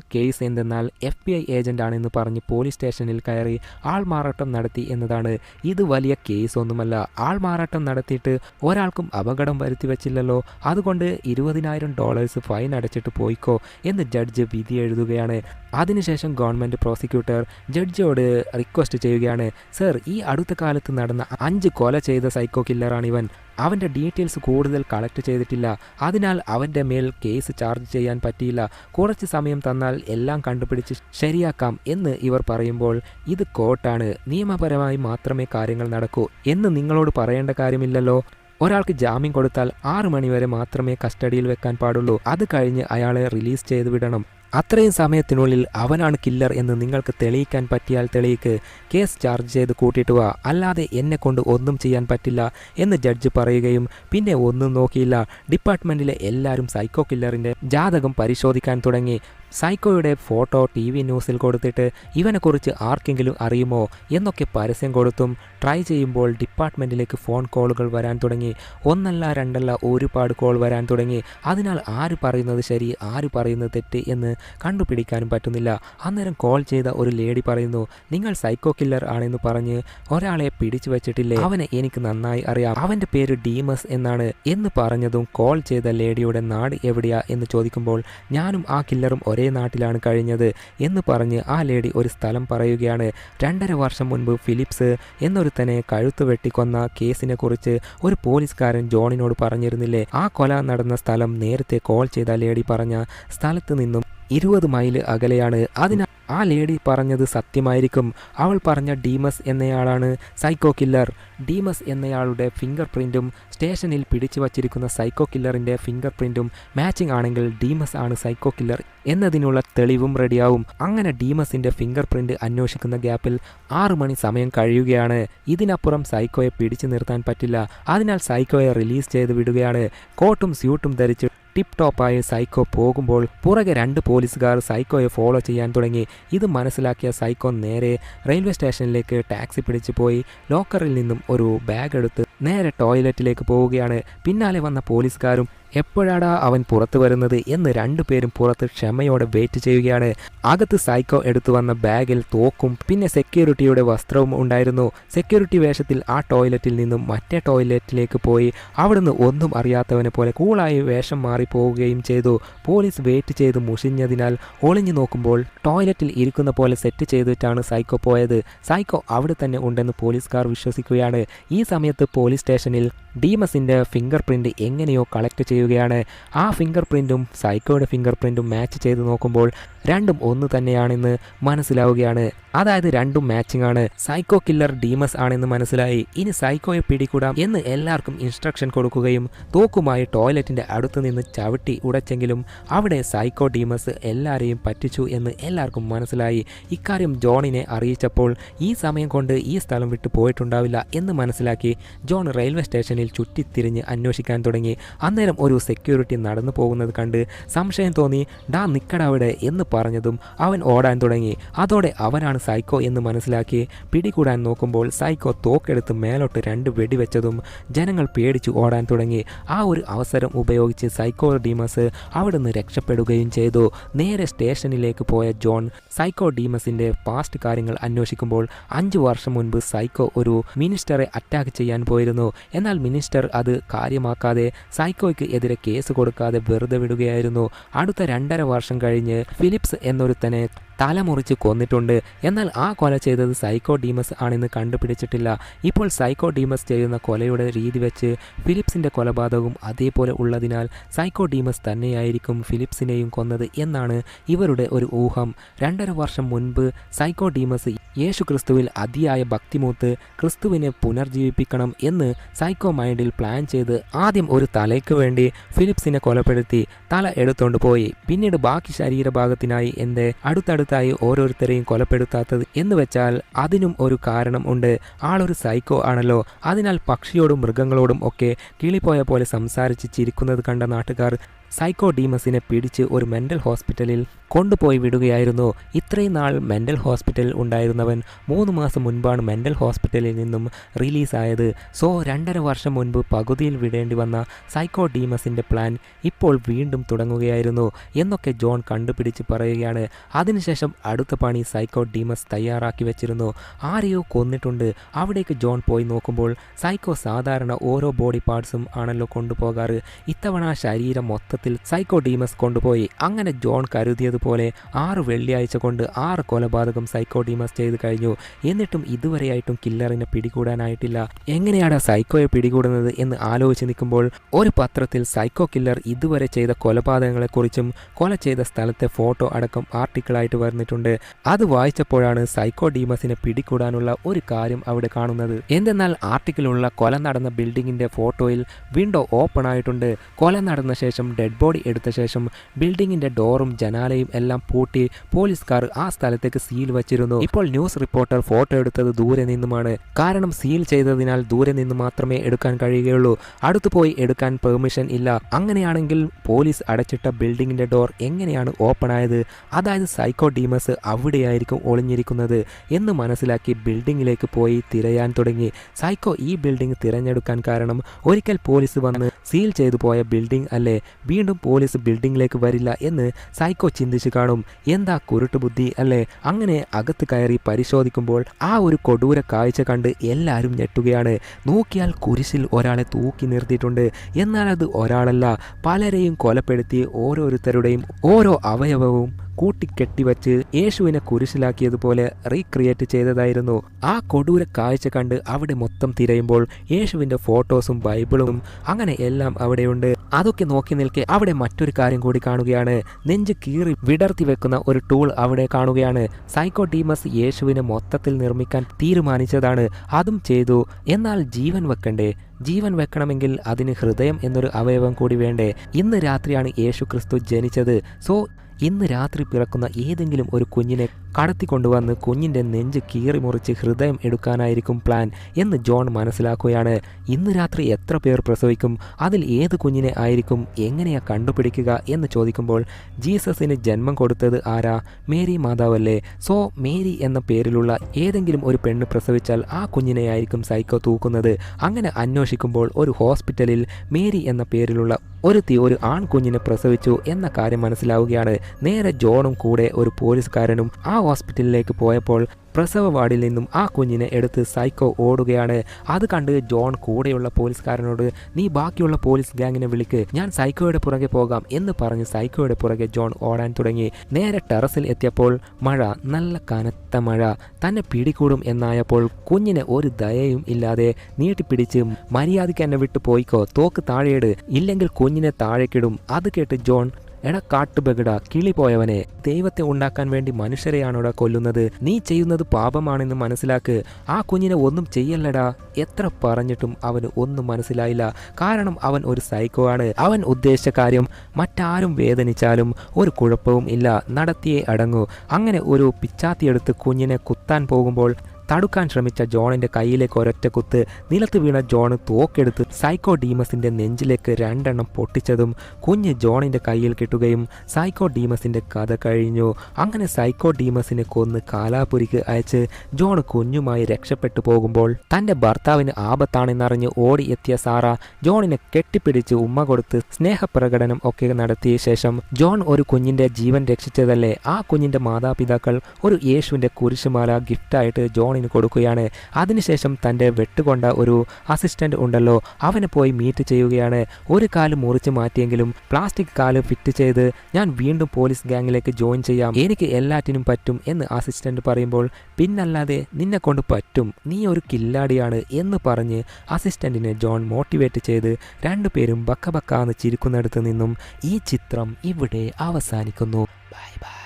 [SPEAKER 1] കേസ് എന്തെന്നാൽ എഫ് ബി ഐ ഏജന്റാണെന്ന് പറഞ്ഞ് പോലീസ് സ്റ്റേഷനിൽ കയറി ആൾമാറാട്ടം നടത്തി എന്നതാണ്. ഇത് വലിയ കേസ് ഒന്നുമല്ല. ആൾമാറാട്ടം നടത്തിയിട്ട് ഒരാൾക്കും അപകടം വരുത്തി വെച്ചില്ലല്ലോ. അതുകൊണ്ട് ഇരുപതിനായിരം ഡോളേഴ്സ് ഫൈൻ അടച്ചിട്ട് പോയിക്കോ എന്ന് ജഡ്ജ് വിധി എഴുതുകയാണ്. അതിനുശേഷം ഗവൺമെന്റ് പ്രോസിക്യൂട്ടർ ജഡ്ജിയോട് റിക്വസ്റ്റ് ചെയ്യുകയാണ്. സർ ഈ അടുത്ത കാലത്ത് നടന്ന അഞ്ച് കൊല ചെയ്ത സൈക്കോ കില്ലറാണ് ഇവൻ അവന്റെ ഡീറ്റെയിൽസ് കൂടുതൽ കളക്ട് ചെയ്തിട്ടില്ല. അതിനാൽ അവന്റെ മേൽ കേസ് ചാർജ് ചെയ്യാൻ പറ്റിയില്ല. കുറച്ച് സമയം തന്നാൽ എല്ലാം കണ്ടുപിടിച്ച് ശരിയാക്കാം എന്ന് ഇവർ പറയുമ്പോൾ ഇത് കോട്ടാണ്. നിയമപരമായി മാത്രമേ കാര്യങ്ങൾ നടക്കൂ എന്ന് നിങ്ങളോട് പറയേണ്ട കാര്യമില്ലല്ലോ. ഒരാൾക്ക് ജാമ്യം കൊടുത്താൽ ആറു മണിവരെ മാത്രമേ കസ്റ്റഡിയിൽ വെക്കാൻ പാടുള്ളൂ. അത് കഴിഞ്ഞ് അയാളെ റിലീസ് ചെയ്ത് വിടണം അത്രയും സമയത്തിനുള്ളിൽ അവനാണ് കില്ലർ എന്ന് നിങ്ങൾക്ക് തെളിയിക്കാൻ പറ്റിയാൽ തെളിയിക്ക്. കേസ് ചാർജ് ചെയ്ത് കൂട്ടിയിട്ട് വാ. അല്ലാതെ എന്നെ കൊണ്ട് ഒന്നും ചെയ്യാൻ പറ്റില്ല എന്ന് ജഡ്ജ് പറയുകയും പിന്നെ ഒന്നും നോക്കിയില്ല. ഡിപ്പാർട്ട്മെന്റിലെ എല്ലാവരും സൈക്കോ കില്ലറിന്റെ ജാതകം പരിശോധിക്കാൻ തുടങ്ങി. സൈക്കോയുടെ ഫോട്ടോ ടി വി ന്യൂസിൽ കൊടുത്തിട്ട് ഇവനെക്കുറിച്ച് ആർക്കെങ്കിലും അറിയുമോ എന്നൊക്കെ പരസ്യം കൊടുത്തും ട്രൈ ചെയ്യുമ്പോൾ ഡിപ്പാർട്ട്മെന്റിലേക്ക് ഫോൺ കോളുകൾ വരാൻ തുടങ്ങി. ഒന്നല്ല രണ്ടല്ല ഒരുപാട് കോൾ വരാൻ തുടങ്ങി. അതിനാൽ ആര് പറയുന്നത് ശരി ആര് പറയുന്നത് തെറ്റ് എന്ന് കണ്ടുപിടിക്കാനും പറ്റുന്നില്ല. അന്നേരം കോൾ ചെയ്ത ഒരു ലേഡി പറയുന്നു നിങ്ങൾ സൈക്കോ കില്ലർ ആണെന്ന് പറഞ്ഞ് ഒരാളെ പിടിച്ചു വെച്ചിട്ടില്ലേ? അവനെ എനിക്ക് നന്നായി അറിയാം. അവന്റെ പേര് ഡീമസ് എന്നാണ്. എന്ന് പറഞ്ഞതും കോൾ ചെയ്ത ലേഡിയുടെ നാട് എവിടെയാ എന്ന് ചോദിക്കുമ്പോൾ ഞാനും ആ കില്ലറും ഒരേ നാട്ടിലാണ് കഴിഞ്ഞത് എന്ന് പറഞ്ഞ് ആ ലേഡി ഒരു സ്ഥലം പറയുകയാണ്. രണ്ടര വർഷം മുൻപ് ഫിലിപ്സ് എന്നൊരുത്തനെ കഴുത്ത് വെട്ടിക്കൊന്ന കേസിനെ കുറിച്ച് ഒരു പോലീസുകാരൻ ജോണിനോട് പറഞ്ഞിരുന്നില്ലേ? ആ കൊല നടന്ന സ്ഥലം നേരത്തെ കോൾ ചെയ്ത ലേഡി പറഞ്ഞ സ്ഥലത്ത് നിന്നും ഇരുപത് മൈൽ അകലെയാണ്. അതിനാൽ ആ ലേഡി പറഞ്ഞത് സത്യമായിരിക്കും. അവൾ പറഞ്ഞ ഡീമസ് എന്നയാളാണ് സൈക്കോ കില്ലർ. ഡീമസ് എന്നയാളുടെ ഫിംഗർ പ്രിന്റും സ്റ്റേഷനിൽ പിടിച്ചു വച്ചിരിക്കുന്ന സൈക്കോ കില്ലറിന്റെ ഫിംഗർ പ്രിന്റും മാച്ചിങ് ആണെങ്കിൽ ഡീമസ് ആണ് സൈക്കോ കില്ലർ എന്നതിനുള്ള തെളിവും റെഡിയാവും. അങ്ങനെ ഡീമസിന്റെ ഫിംഗർ പ്രിന്റ് അന്വേഷിക്കുന്ന ഗ്യാപ്പിൽ ആറു മണി സമയം കഴിയുകയാണ്. ഇതിനപ്പുറം സൈക്കോയെ പിടിച്ചു നിർത്താൻ പറ്റില്ല. അതിനാൽ സൈക്കോയെ റിലീസ് ചെയ്ത് വിടുകയാണ്. കോട്ടും സ്യൂട്ടും ധരിച്ച് ടിപ്പ് ടോപ്പായ സൈക്കോ പോകുമ്പോൾ പുറകെ രണ്ട് പോലീസുകാർ സൈക്കോയെ ഫോളോ ചെയ്യാൻ തുടങ്ങി. ഇത് മനസ്സിലാക്കിയ സൈക്കോ നേരെ റെയിൽവേ സ്റ്റേഷനിലേക്ക് ടാക്സി പിടിച്ചു പോയി. ലോക്കറിൽ നിന്നും ഒരു ബാഗ് എടുത്ത് നേരെ ടോയ്ലറ്റിലേക്ക് പോവുകയാണ്. പിന്നാലെ വന്ന പോലീസുകാരും എപ്പോഴാടാ അവൻ പുറത്തു വരുന്നത്? എന്ന് രണ്ടുപേരും പുറത്ത് ക്ഷമയോടെ വെയിറ്റ് ചെയ്യുകയാണ്. അകത്ത് സൈക്കോ എടുത്തു വന്ന ബാഗിൽ തോക്കും പിന്നെ സെക്യൂരിറ്റിയുടെ വസ്ത്രവും ഉണ്ടായിരുന്നു. സെക്യൂരിറ്റി വേഷത്തിൽ ആ ടോയ്ലറ്റിൽ നിന്നും മറ്റേ ടോയ്ലറ്റിലേക്ക് പോയി. അവിടുന്ന് ഒന്നും അറിയാത്തവനെ പോലെ കൂളായി വേഷം മാറി പോവുകയും ചെയ്തു. പോലീസ് വെയിറ്റ് ചെയ്ത് മുഷിഞ്ഞതിനാൽ ഒളിഞ്ഞു നോക്കുമ്പോൾ ടോയ്ലറ്റിൽ ഇരിക്കുന്ന പോലെ സെറ്റ് ചെയ്തിട്ടാണ് സൈക്കോ പോയത്. സൈക്കോ അവിടെ തന്നെ ഉണ്ടെന്ന് പോലീസുകാർ വിശ്വസിക്കുകയാണ്. ഈ സമയത്ത് പോലീസ് സ്റ്റേഷനിൽ ഡീമസിന്റെ ഫിംഗർ പ്രിന്റ് എങ്ങനെയോ കളക്ട് ചെയ്യുകയാണ്. ആ ഫിംഗർ പ്രിന്റും സൈക്കോയുടെ ഫിംഗർ പ്രിന്റും മാച്ച് ചെയ്ത് നോക്കുമ്പോൾ രണ്ടും ഒന്ന് തന്നെയാണെന്ന് മനസ്സിലാവുകയാണ്. അതായത് രണ്ടും മാച്ചിങ് ആണ്. സൈക്കോ കില്ലർ ഡീമസ് ആണെന്ന് മനസ്സിലായി. ഇനി സൈക്കോയെ പിടികൂടാം എന്ന് എല്ലാവർക്കും ഇൻസ്ട്രക്ഷൻ കൊടുക്കുകയും തോക്കുമായി ടോയ്ലറ്റിന്റെ അടുത്ത് നിന്ന് ചവിട്ടി ഉടച്ചെങ്കിലും അവിടെ സൈക്കോ ഡീമസ് എല്ലാവരെയും പറ്റിച്ചു എന്ന് എല്ലാവർക്കും മനസ്സിലായി. ഇക്കാര്യം ജോണിനെ അറിയിച്ചപ്പോൾ ഈ സമയം കൊണ്ട് ഈ സ്ഥലം വിട്ട് പോയിട്ടുണ്ടാവില്ല എന്ന് മനസ്സിലാക്കി ജോൺ റെയിൽവേ സ്റ്റേഷനിൽ ചുറ്റിത്തിരിഞ്ഞ് അന്വേഷിക്കാൻ തുടങ്ങി. അന്നേരം ഒരു സെക്യൂരിറ്റി നടന്നു പോകുന്നത് കണ്ട് സംശയം തോന്നി ഡാ നിക്കട അവിടെ എന്ന് പറഞ്ഞതും അവൻ ഓടാൻ തുടങ്ങി. അതോടെ അവനാണ് സൈക്കോ എന്ന് മനസ്സിലാക്കി. പിടികൂടാൻ നോക്കുമ്പോൾ സൈക്കോ തോക്കെടുത്ത് മേലോട്ട് രണ്ട് വെടിവെച്ചതും ജനങ്ങൾ പേടിച്ചു ഓടാൻ തുടങ്ങി. ആ ഒരു അവസരം ഉപയോഗിച്ച് സൈക്കോ ഡീമസ് അവിടുന്ന് രക്ഷപ്പെടുകയും ചെയ്തു. നേരെ സ്റ്റേഷനിലേക്ക് പോയ ജോൺ സൈക്കോ ഡീമസിന്റെ പാസ്റ്റ് കാര്യങ്ങൾ അന്വേഷിക്കുമ്പോൾ അഞ്ചു വർഷം മുൻപ് സൈക്കോ ഒരു മിനിസ്റ്ററെ അറ്റാക്ക് ചെയ്യാൻ പോയിരുന്നു. എന്നാൽ മിനിസ്റ്റർ അത് കാര്യമാക്കാതെ സൈക്കോയ്ക്ക് എതിരെ കേസ് കൊടുക്കാതെ വെറുതെ വിടുകയായിരുന്നു. അടുത്ത രണ്ടര വർഷം കഴിഞ്ഞ് ഫിലിപ്സ് എന്നൊരുത്തനെ തലമുറിച്ച് കൊന്നിട്ടുണ്ട്. എന്നാൽ ആ കൊല ചെയ്തത് സൈക്കോ ഡീമസ് ആണെന്ന് കണ്ടുപിടിച്ചിട്ടില്ല. ഇപ്പോൾ സൈക്കോ ഡീമസ് ചെയ്യുന്ന കൊലയുടെ രീതി വെച്ച് ഫിലിപ്സിന്റെ കൊലപാതകവും അതേപോലെ ഉള്ളതിനാൽ സൈക്കോ ഡീമസ് തന്നെയായിരിക്കും ഫിലിപ്സിനെയും കൊന്നത് എന്നാണ് ഇവരുടെ ഒരു ഊഹം. രണ്ടര വർഷം മുൻപ് സൈക്കോ ഡീമസ് യേശു ക്രിസ്തുവിൽ അതിയായ ഭക്തിമൂത്ത് ക്രിസ്തുവിനെ പുനർജീവിപ്പിക്കണം എന്ന് സൈക്കോ മൈൻഡിൽ പ്ലാൻ ചെയ്ത് ആദ്യം ഒരു തലയ്ക്ക് വേണ്ടി ഫിലിപ്സിനെ കൊലപ്പെടുത്തി തല എടുത്തുകൊണ്ട് പോയി. പിന്നീട് ബാക്കി ശരീരഭാഗത്തിനായി എന്റെ അടുത്തടുത്തായി ഓരോരുത്തരെയും കൊലപ്പെടുത്താത്തത് എന്ന് വെച്ചാൽ അതിനും ഒരു കാരണം ഉണ്ട്. ആളൊരു സൈക്കോ ആണല്ലോ. അതിനാൽ പക്ഷിയോടും മൃഗങ്ങളോടും ഒക്കെ കിളിപ്പോയ പോലെ സംസാരിച്ച് ചിരിക്കുന്നത് കണ്ട നാട്ടുകാർ സൈക്കോ ഡീമസിനെ പിടിച്ച് ഒരു മെന്റൽ ഹോസ്പിറ്റലിൽ കൊണ്ടുപോയി വിടുകയായിരുന്നു. ഇത്രയും നാൾ മെന്റൽ ഹോസ്പിറ്റലിൽ ഉണ്ടായിരുന്നവൻ മൂന്ന് മാസം മുൻപാണ് മെന്റൽ ഹോസ്പിറ്റലിൽ നിന്നും റിലീസായത്. സോ രണ്ടര വർഷം മുൻപ് പകുതിയിൽ വിടേണ്ടി വന്ന സൈക്കോ ഡീമസിന്റെ പ്ലാൻ ഇപ്പോൾ വീണ്ടും തുടങ്ങുകയായിരുന്നു എന്നൊക്കെ ജോൺ കണ്ടുപിടിച്ച് പറയുകയാണ്. അതിനുശേഷം അടുത്ത പണി സൈക്കോ ഡീമസ് തയ്യാറാക്കി വെച്ചിരുന്നു. ആരെയോ കൊന്നിട്ടുണ്ട്. അവിടേക്ക് ജോൺ പോയി നോക്കുമ്പോൾ സൈക്കോ സാധാരണ ഓരോ ബോഡി പാർട്സും ആണല്ലോ കൊണ്ടുപോകാറ്. ഇത്തവണ ശരീരം മൊത്തത്തിൽ സൈക്കോ ഡീമസ് കൊണ്ടുപോയി. അങ്ങനെ ജോൺ കരുതിയതുപോലെ ആറ് വെള്ളിയാഴ്ച കൊണ്ട് ആറ് കൊലപാതകം സൈക്കോ ഡീമസ് ചെയ്തു കഴിഞ്ഞു. എന്നിട്ടും ഇതുവരെയായിട്ടും കില്ലറിനെ പിടികൂടാനായിട്ടില്ല. എങ്ങനെയാണ് സൈക്കോയെ പിടികൂടുന്നത് എന്ന് ആലോചിച്ച് നിൽക്കുമ്പോൾ ഒരു പത്രത്തിൽ സൈക്കോ കില്ലർ ഇതുവരെ ചെയ്ത കൊലപാതകങ്ങളെക്കുറിച്ചും കൊല ചെയ്ത സ്ഥലത്തെ ഫോട്ടോ അടക്കം ആർട്ടിക്കിളായിട്ട് വന്നിട്ടുണ്ട്. അത് വായിച്ചപ്പോഴാണ് സൈക്കോ ഡീമസിനെ പിടികൂടാനുള്ള ഒരു കാര്യം അവിടെ കാണുന്നത്. എന്തെന്നാൽ ആർട്ടിക്കിലുള്ള കൊല നടന്ന ബിൽഡിങ്ങിന്റെ ഫോട്ടോയിൽ വിൻഡോ ഓപ്പൺ ആയിട്ടുണ്ട്. കൊല നടന്ന ശേഷം ഡെഡ് ഡെഡ് ബോഡി എടുത്ത ശേഷം ബിൽഡിങ്ങിന്റെ ഡോറും ജനാലയും എല്ലാം പൂട്ടി പോലീസുകാർ ആ സ്ഥലത്തേക്ക് സീൽ വച്ചിരുന്നു. ഇപ്പോൾ ന്യൂസ് റിപ്പോർട്ടർ ഫോട്ടോ എടുത്തത് ദൂരെ നിന്നുമാണ്. കാരണം സീൽ ചെയ്തതിനാൽ ദൂരെ നിന്ന് മാത്രമേ എടുക്കാൻ കഴിയുകയുള്ളൂ. അടുത്തു പോയി എടുക്കാൻ പെർമിഷൻ ഇല്ല. അങ്ങനെയാണെങ്കിൽ പോലീസ് അടച്ചിട്ട ബിൽഡിങ്ങിന്റെ ഡോർ എങ്ങനെയാണ് ഓപ്പൺ ആയത്? അതായത് സൈക്കോ ഡീമസ് അവിടെയായിരിക്കും ഒളിഞ്ഞിരിക്കുന്നത് എന്ന് മനസ്സിലാക്കി ബിൽഡിങ്ങിലേക്ക് പോയി തിരയാൻ തുടങ്ങി. സൈക്കോ ഈ ബിൽഡിംഗ് തിരഞ്ഞെടുക്കാൻ കാരണം ഒരിക്കൽ പോലീസ് വന്ന് സീൽ ചെയ്തു പോയ ബിൽഡിംഗ് അല്ലേ? വീണ്ടും പോലീസ് ബിൽഡിങ്ങിലേക്ക് വരില്ല എന്ന് സൈക്കോ ചിന്തിച്ചു കാണും. എന്താ കുരുട്ടുബുദ്ധി അല്ലേ? അങ്ങനെ അകത്ത് കയറി പരിശോധിക്കുമ്പോൾ ആ ഒരു കൊടൂര കാഴ്ച കണ്ട് എല്ലാവരും ഞെട്ടുകയാണ്. നോക്കിയാൽ കുരിശിൽ ഒരാളെ തൂക്കി നിർത്തിയിട്ടുണ്ട്. എന്നാൽ അത് ഒരാളല്ല. പലരെയും കൊലപ്പെടുത്തി ഓരോരുത്തരുടെയും ഓരോ അവയവവും കൂട്ടിക്കെട്ടിവച്ച് യേശുവിനെ കുരിശിലാക്കിയതുപോലെ റീക്രിയേറ്റ് ചെയ്തതായിരുന്നു. ആ കൊടൂര കാഴ്ച കണ്ട് അവിടെ മൊത്തം തിരയുമ്പോൾ യേശുവിന്റെ ഫോട്ടോസും ബൈബിളും അങ്ങനെ എല്ലാം അവിടെയുണ്ട്. അതൊക്കെ നോക്കി നിൽക്കെ അവിടെ മറ്റൊരു കാര്യം കൂടി കാണുകയാണ്. നെഞ്ച് കീറി വിടർത്തി വെക്കുന്ന ഒരു ടൂൾ അവിടെ കാണുകയാണ്. സൈക്കോ ഡീമസ് യേശുവിനെ മൊത്തത്തിൽ നിർമ്മിക്കാൻ തീരുമാനിച്ചതാണ്. അതും ചെയ്തു. എന്നാൽ ജീവൻ വെക്കണ്ടേ? ജീവൻ വെക്കണമെങ്കിൽ അതിന് ഹൃദയം എന്നൊരു അവയവം കൂടി വേണ്ടേ? ഇന്ന് രാത്രിയാണ് യേശു ക്രിസ്തു ജനിച്ചത്. സോ ഇന്ന് രാത്രി പിറക്കുന്ന ഏതെങ്കിലും ഒരു കുഞ്ഞിനെ കടത്തിക്കൊണ്ടുവന്ന് കുഞ്ഞിന്റെ നെഞ്ച് കീറി മുറിച്ച് ഹൃദയം എടുക്കാനായിരിക്കും പ്ലാൻ എന്ന് ജോൺ മനസ്സിലാക്കുകയാണ്. ഇന്ന് രാത്രി എത്ര പേർ പ്രസവിക്കും? അതിൽ ഏത് കുഞ്ഞിനെ ആയിരിക്കും? എങ്ങനെയാണ് കണ്ടുപിടിക്കുക എന്ന് ചോദിക്കുമ്പോൾ ജീസസിന് ജന്മം കൊടുത്തത് ആരാ? മേരി മാതാവല്ലേ? സോ മേരി എന്ന പേരിലുള്ള ഏതെങ്കിലും ഒരു പെണ്ണ് പ്രസവിച്ചാൽ ആ കുഞ്ഞിനെയായിരിക്കും സൈക്കോ തൂക്കുന്നത്. അങ്ങനെ അന്വേഷിക്കുമ്പോൾ ഒരു ഹോസ്പിറ്റലിൽ മേരി എന്ന പേരിലുള്ള ഒരുത്തി ഒരു ആൺകുഞ്ഞിനെ പ്രസവിച്ചു എന്ന കാര്യം മനസ്സിലാവുകയാണ്. നേരെ ജോണും കൂടെ ഒരു പോലീസുകാരനും ആ ഹോസ്പിറ്റലിലേക്ക് പോയപ്പോൾ പ്രസവ വാർഡിൽ നിന്നും ആ കുഞ്ഞിനെ എടുത്ത് സൈക്കോ ഓടുകയാണ്. അത് കണ്ട് ജോൺ കൂടെയുള്ള പോലീസുകാരനോട് നീ ബാക്കിയുള്ള പോലീസ് ഗാങ്ങിനെ വിളിക്ക് ഞാൻ സൈക്കോയുടെ പുറകെ പോകാം എന്ന് പറഞ്ഞ് സൈക്കോയുടെ പുറകെ ജോൺ ഓടാൻ തുടങ്ങി. നേരെ ടെറസിൽ എത്തിയപ്പോൾ മഴ നല്ല കനത്ത മഴ. തന്നെ പിടികൂടും എന്നായപ്പോൾ കുഞ്ഞിനെ ഒരു ദയയും ഇല്ലാതെ നീട്ടിപ്പിടിച്ച് മര്യാദയ്ക്ക് എന്നെ വിട്ടു പോയിക്കോ തോക്ക് താഴെയിട്. ഇല്ലെങ്കിൽ കുഞ്ഞിനെ താഴേക്കിടും. അത് കേട്ട് ജോൺ എടാ കാട്ടുബഗട കിളി പോയവനെ ദൈവത്തെ ഉണ്ടാക്കാൻ വേണ്ടി മനുഷ്യരെയാണോടാ കൊല്ലുന്നത്? നീ ചെയ്യുന്നത് പാപമാണെന്ന് മനസ്സിലാക്ക്. ആ കുഞ്ഞിനെ ഒന്നും ചെയ്യല്ലടാ. എത്ര പറഞ്ഞിട്ടും അവന് ഒന്നും മനസ്സിലായില്ല. കാരണം അവൻ ഒരു സൈക്കോ ആണ്. അവൻ ഉദ്ദേശിച്ച കാര്യം മറ്റാരും വേദനിച്ചാലും ഒരു കുഴപ്പവും ഇല്ല. നടത്തിയേ അടങ്ങൂ. അങ്ങനെ ഒരു പിച്ചാത്തിയെടുത്ത് കുഞ്ഞിനെ കുത്താൻ പോകുമ്പോൾ തടുക്കാൻ ശ്രമിച്ച ജോണിന്റെ കയ്യിലേക്ക് ഒരൊറ്റ കുത്ത് നിലത്ത് വീണ ജോൺ തോക്കെടുത്ത് സൈക്കോ ഡീമസിന്റെ നെഞ്ചിലേക്ക് രണ്ടെണ്ണം പൊട്ടിച്ചതും കുഞ്ഞ് ജോണിന്റെ കയ്യിൽ കിട്ടുകയും സൈക്കോ ഡീമസിന്റെ കഥ കഴിഞ്ഞു. അങ്ങനെ സൈക്കോ ഡീമസിനെ കൊന്ന് കാലാപുരിക്ക് അയച്ച് ജോൺ കുഞ്ഞുമായി രക്ഷപ്പെട്ടു പോകുമ്പോൾ തന്റെ ഭർത്താവിന് ആപത്താണെന്നറിഞ്ഞ് ഓടി എത്തിയ സാറ ജോണിനെ കെട്ടിപ്പിടിച്ച് ഉമ്മ കൊടുത്ത് സ്നേഹപ്രകടനം ഒക്കെ നടത്തിയ ശേഷം ജോൺ ഒരു കുഞ്ഞിന്റെ ജീവൻ രക്ഷിച്ചതല്ലേ? ആ കുഞ്ഞിന്റെ മാതാപിതാക്കൾ ഒരു യേശുവിന്റെ കുരിശുമാല ഗിഫ്റ്റായിട്ട് ജോണിന് കൊടുക്കുകയാണ്. അതിനുശേഷം തന്റെ വെട്ടുകൊണ്ട ഒരു അസിസ്റ്റന്റ് ഉണ്ടല്ലോ. അവനെ പോയി മീറ്റ് ചെയ്യുകയാണ്. ഒരു കാൽ മുറിച്ച് മാറ്റിയെങ്കിലും പ്ലാസ്റ്റിക് കാൽ ഫിറ്റ് ചെയ്ത് ഞാൻ വീണ്ടും പോലീസ് ഗാങ്ങിലേക്ക് ജോയിൻ ചെയ്യാം. എനിക്ക് എല്ലാറ്റിനും പറ്റും എന്ന് അസിസ്റ്റന്റ് പറയുമ്പോൾ പിന്നല്ലാതെ നിന്നെ കൊണ്ട് പറ്റും. നീ ഒരു കില്ലാടിയാണ് എന്ന് പറഞ്ഞ് അസിസ്റ്റന്റിനെ ജോൺ മോട്ടിവേറ്റ് ചെയ്ത് രണ്ടുപേരും ബക്ക ബക്കാന്ന് ചിരിക്കുന്നിടത്ത് നിന്നും ഈ ചിത്രം ഇവിടെ അവസാനിക്കുന്നു. Bye bye.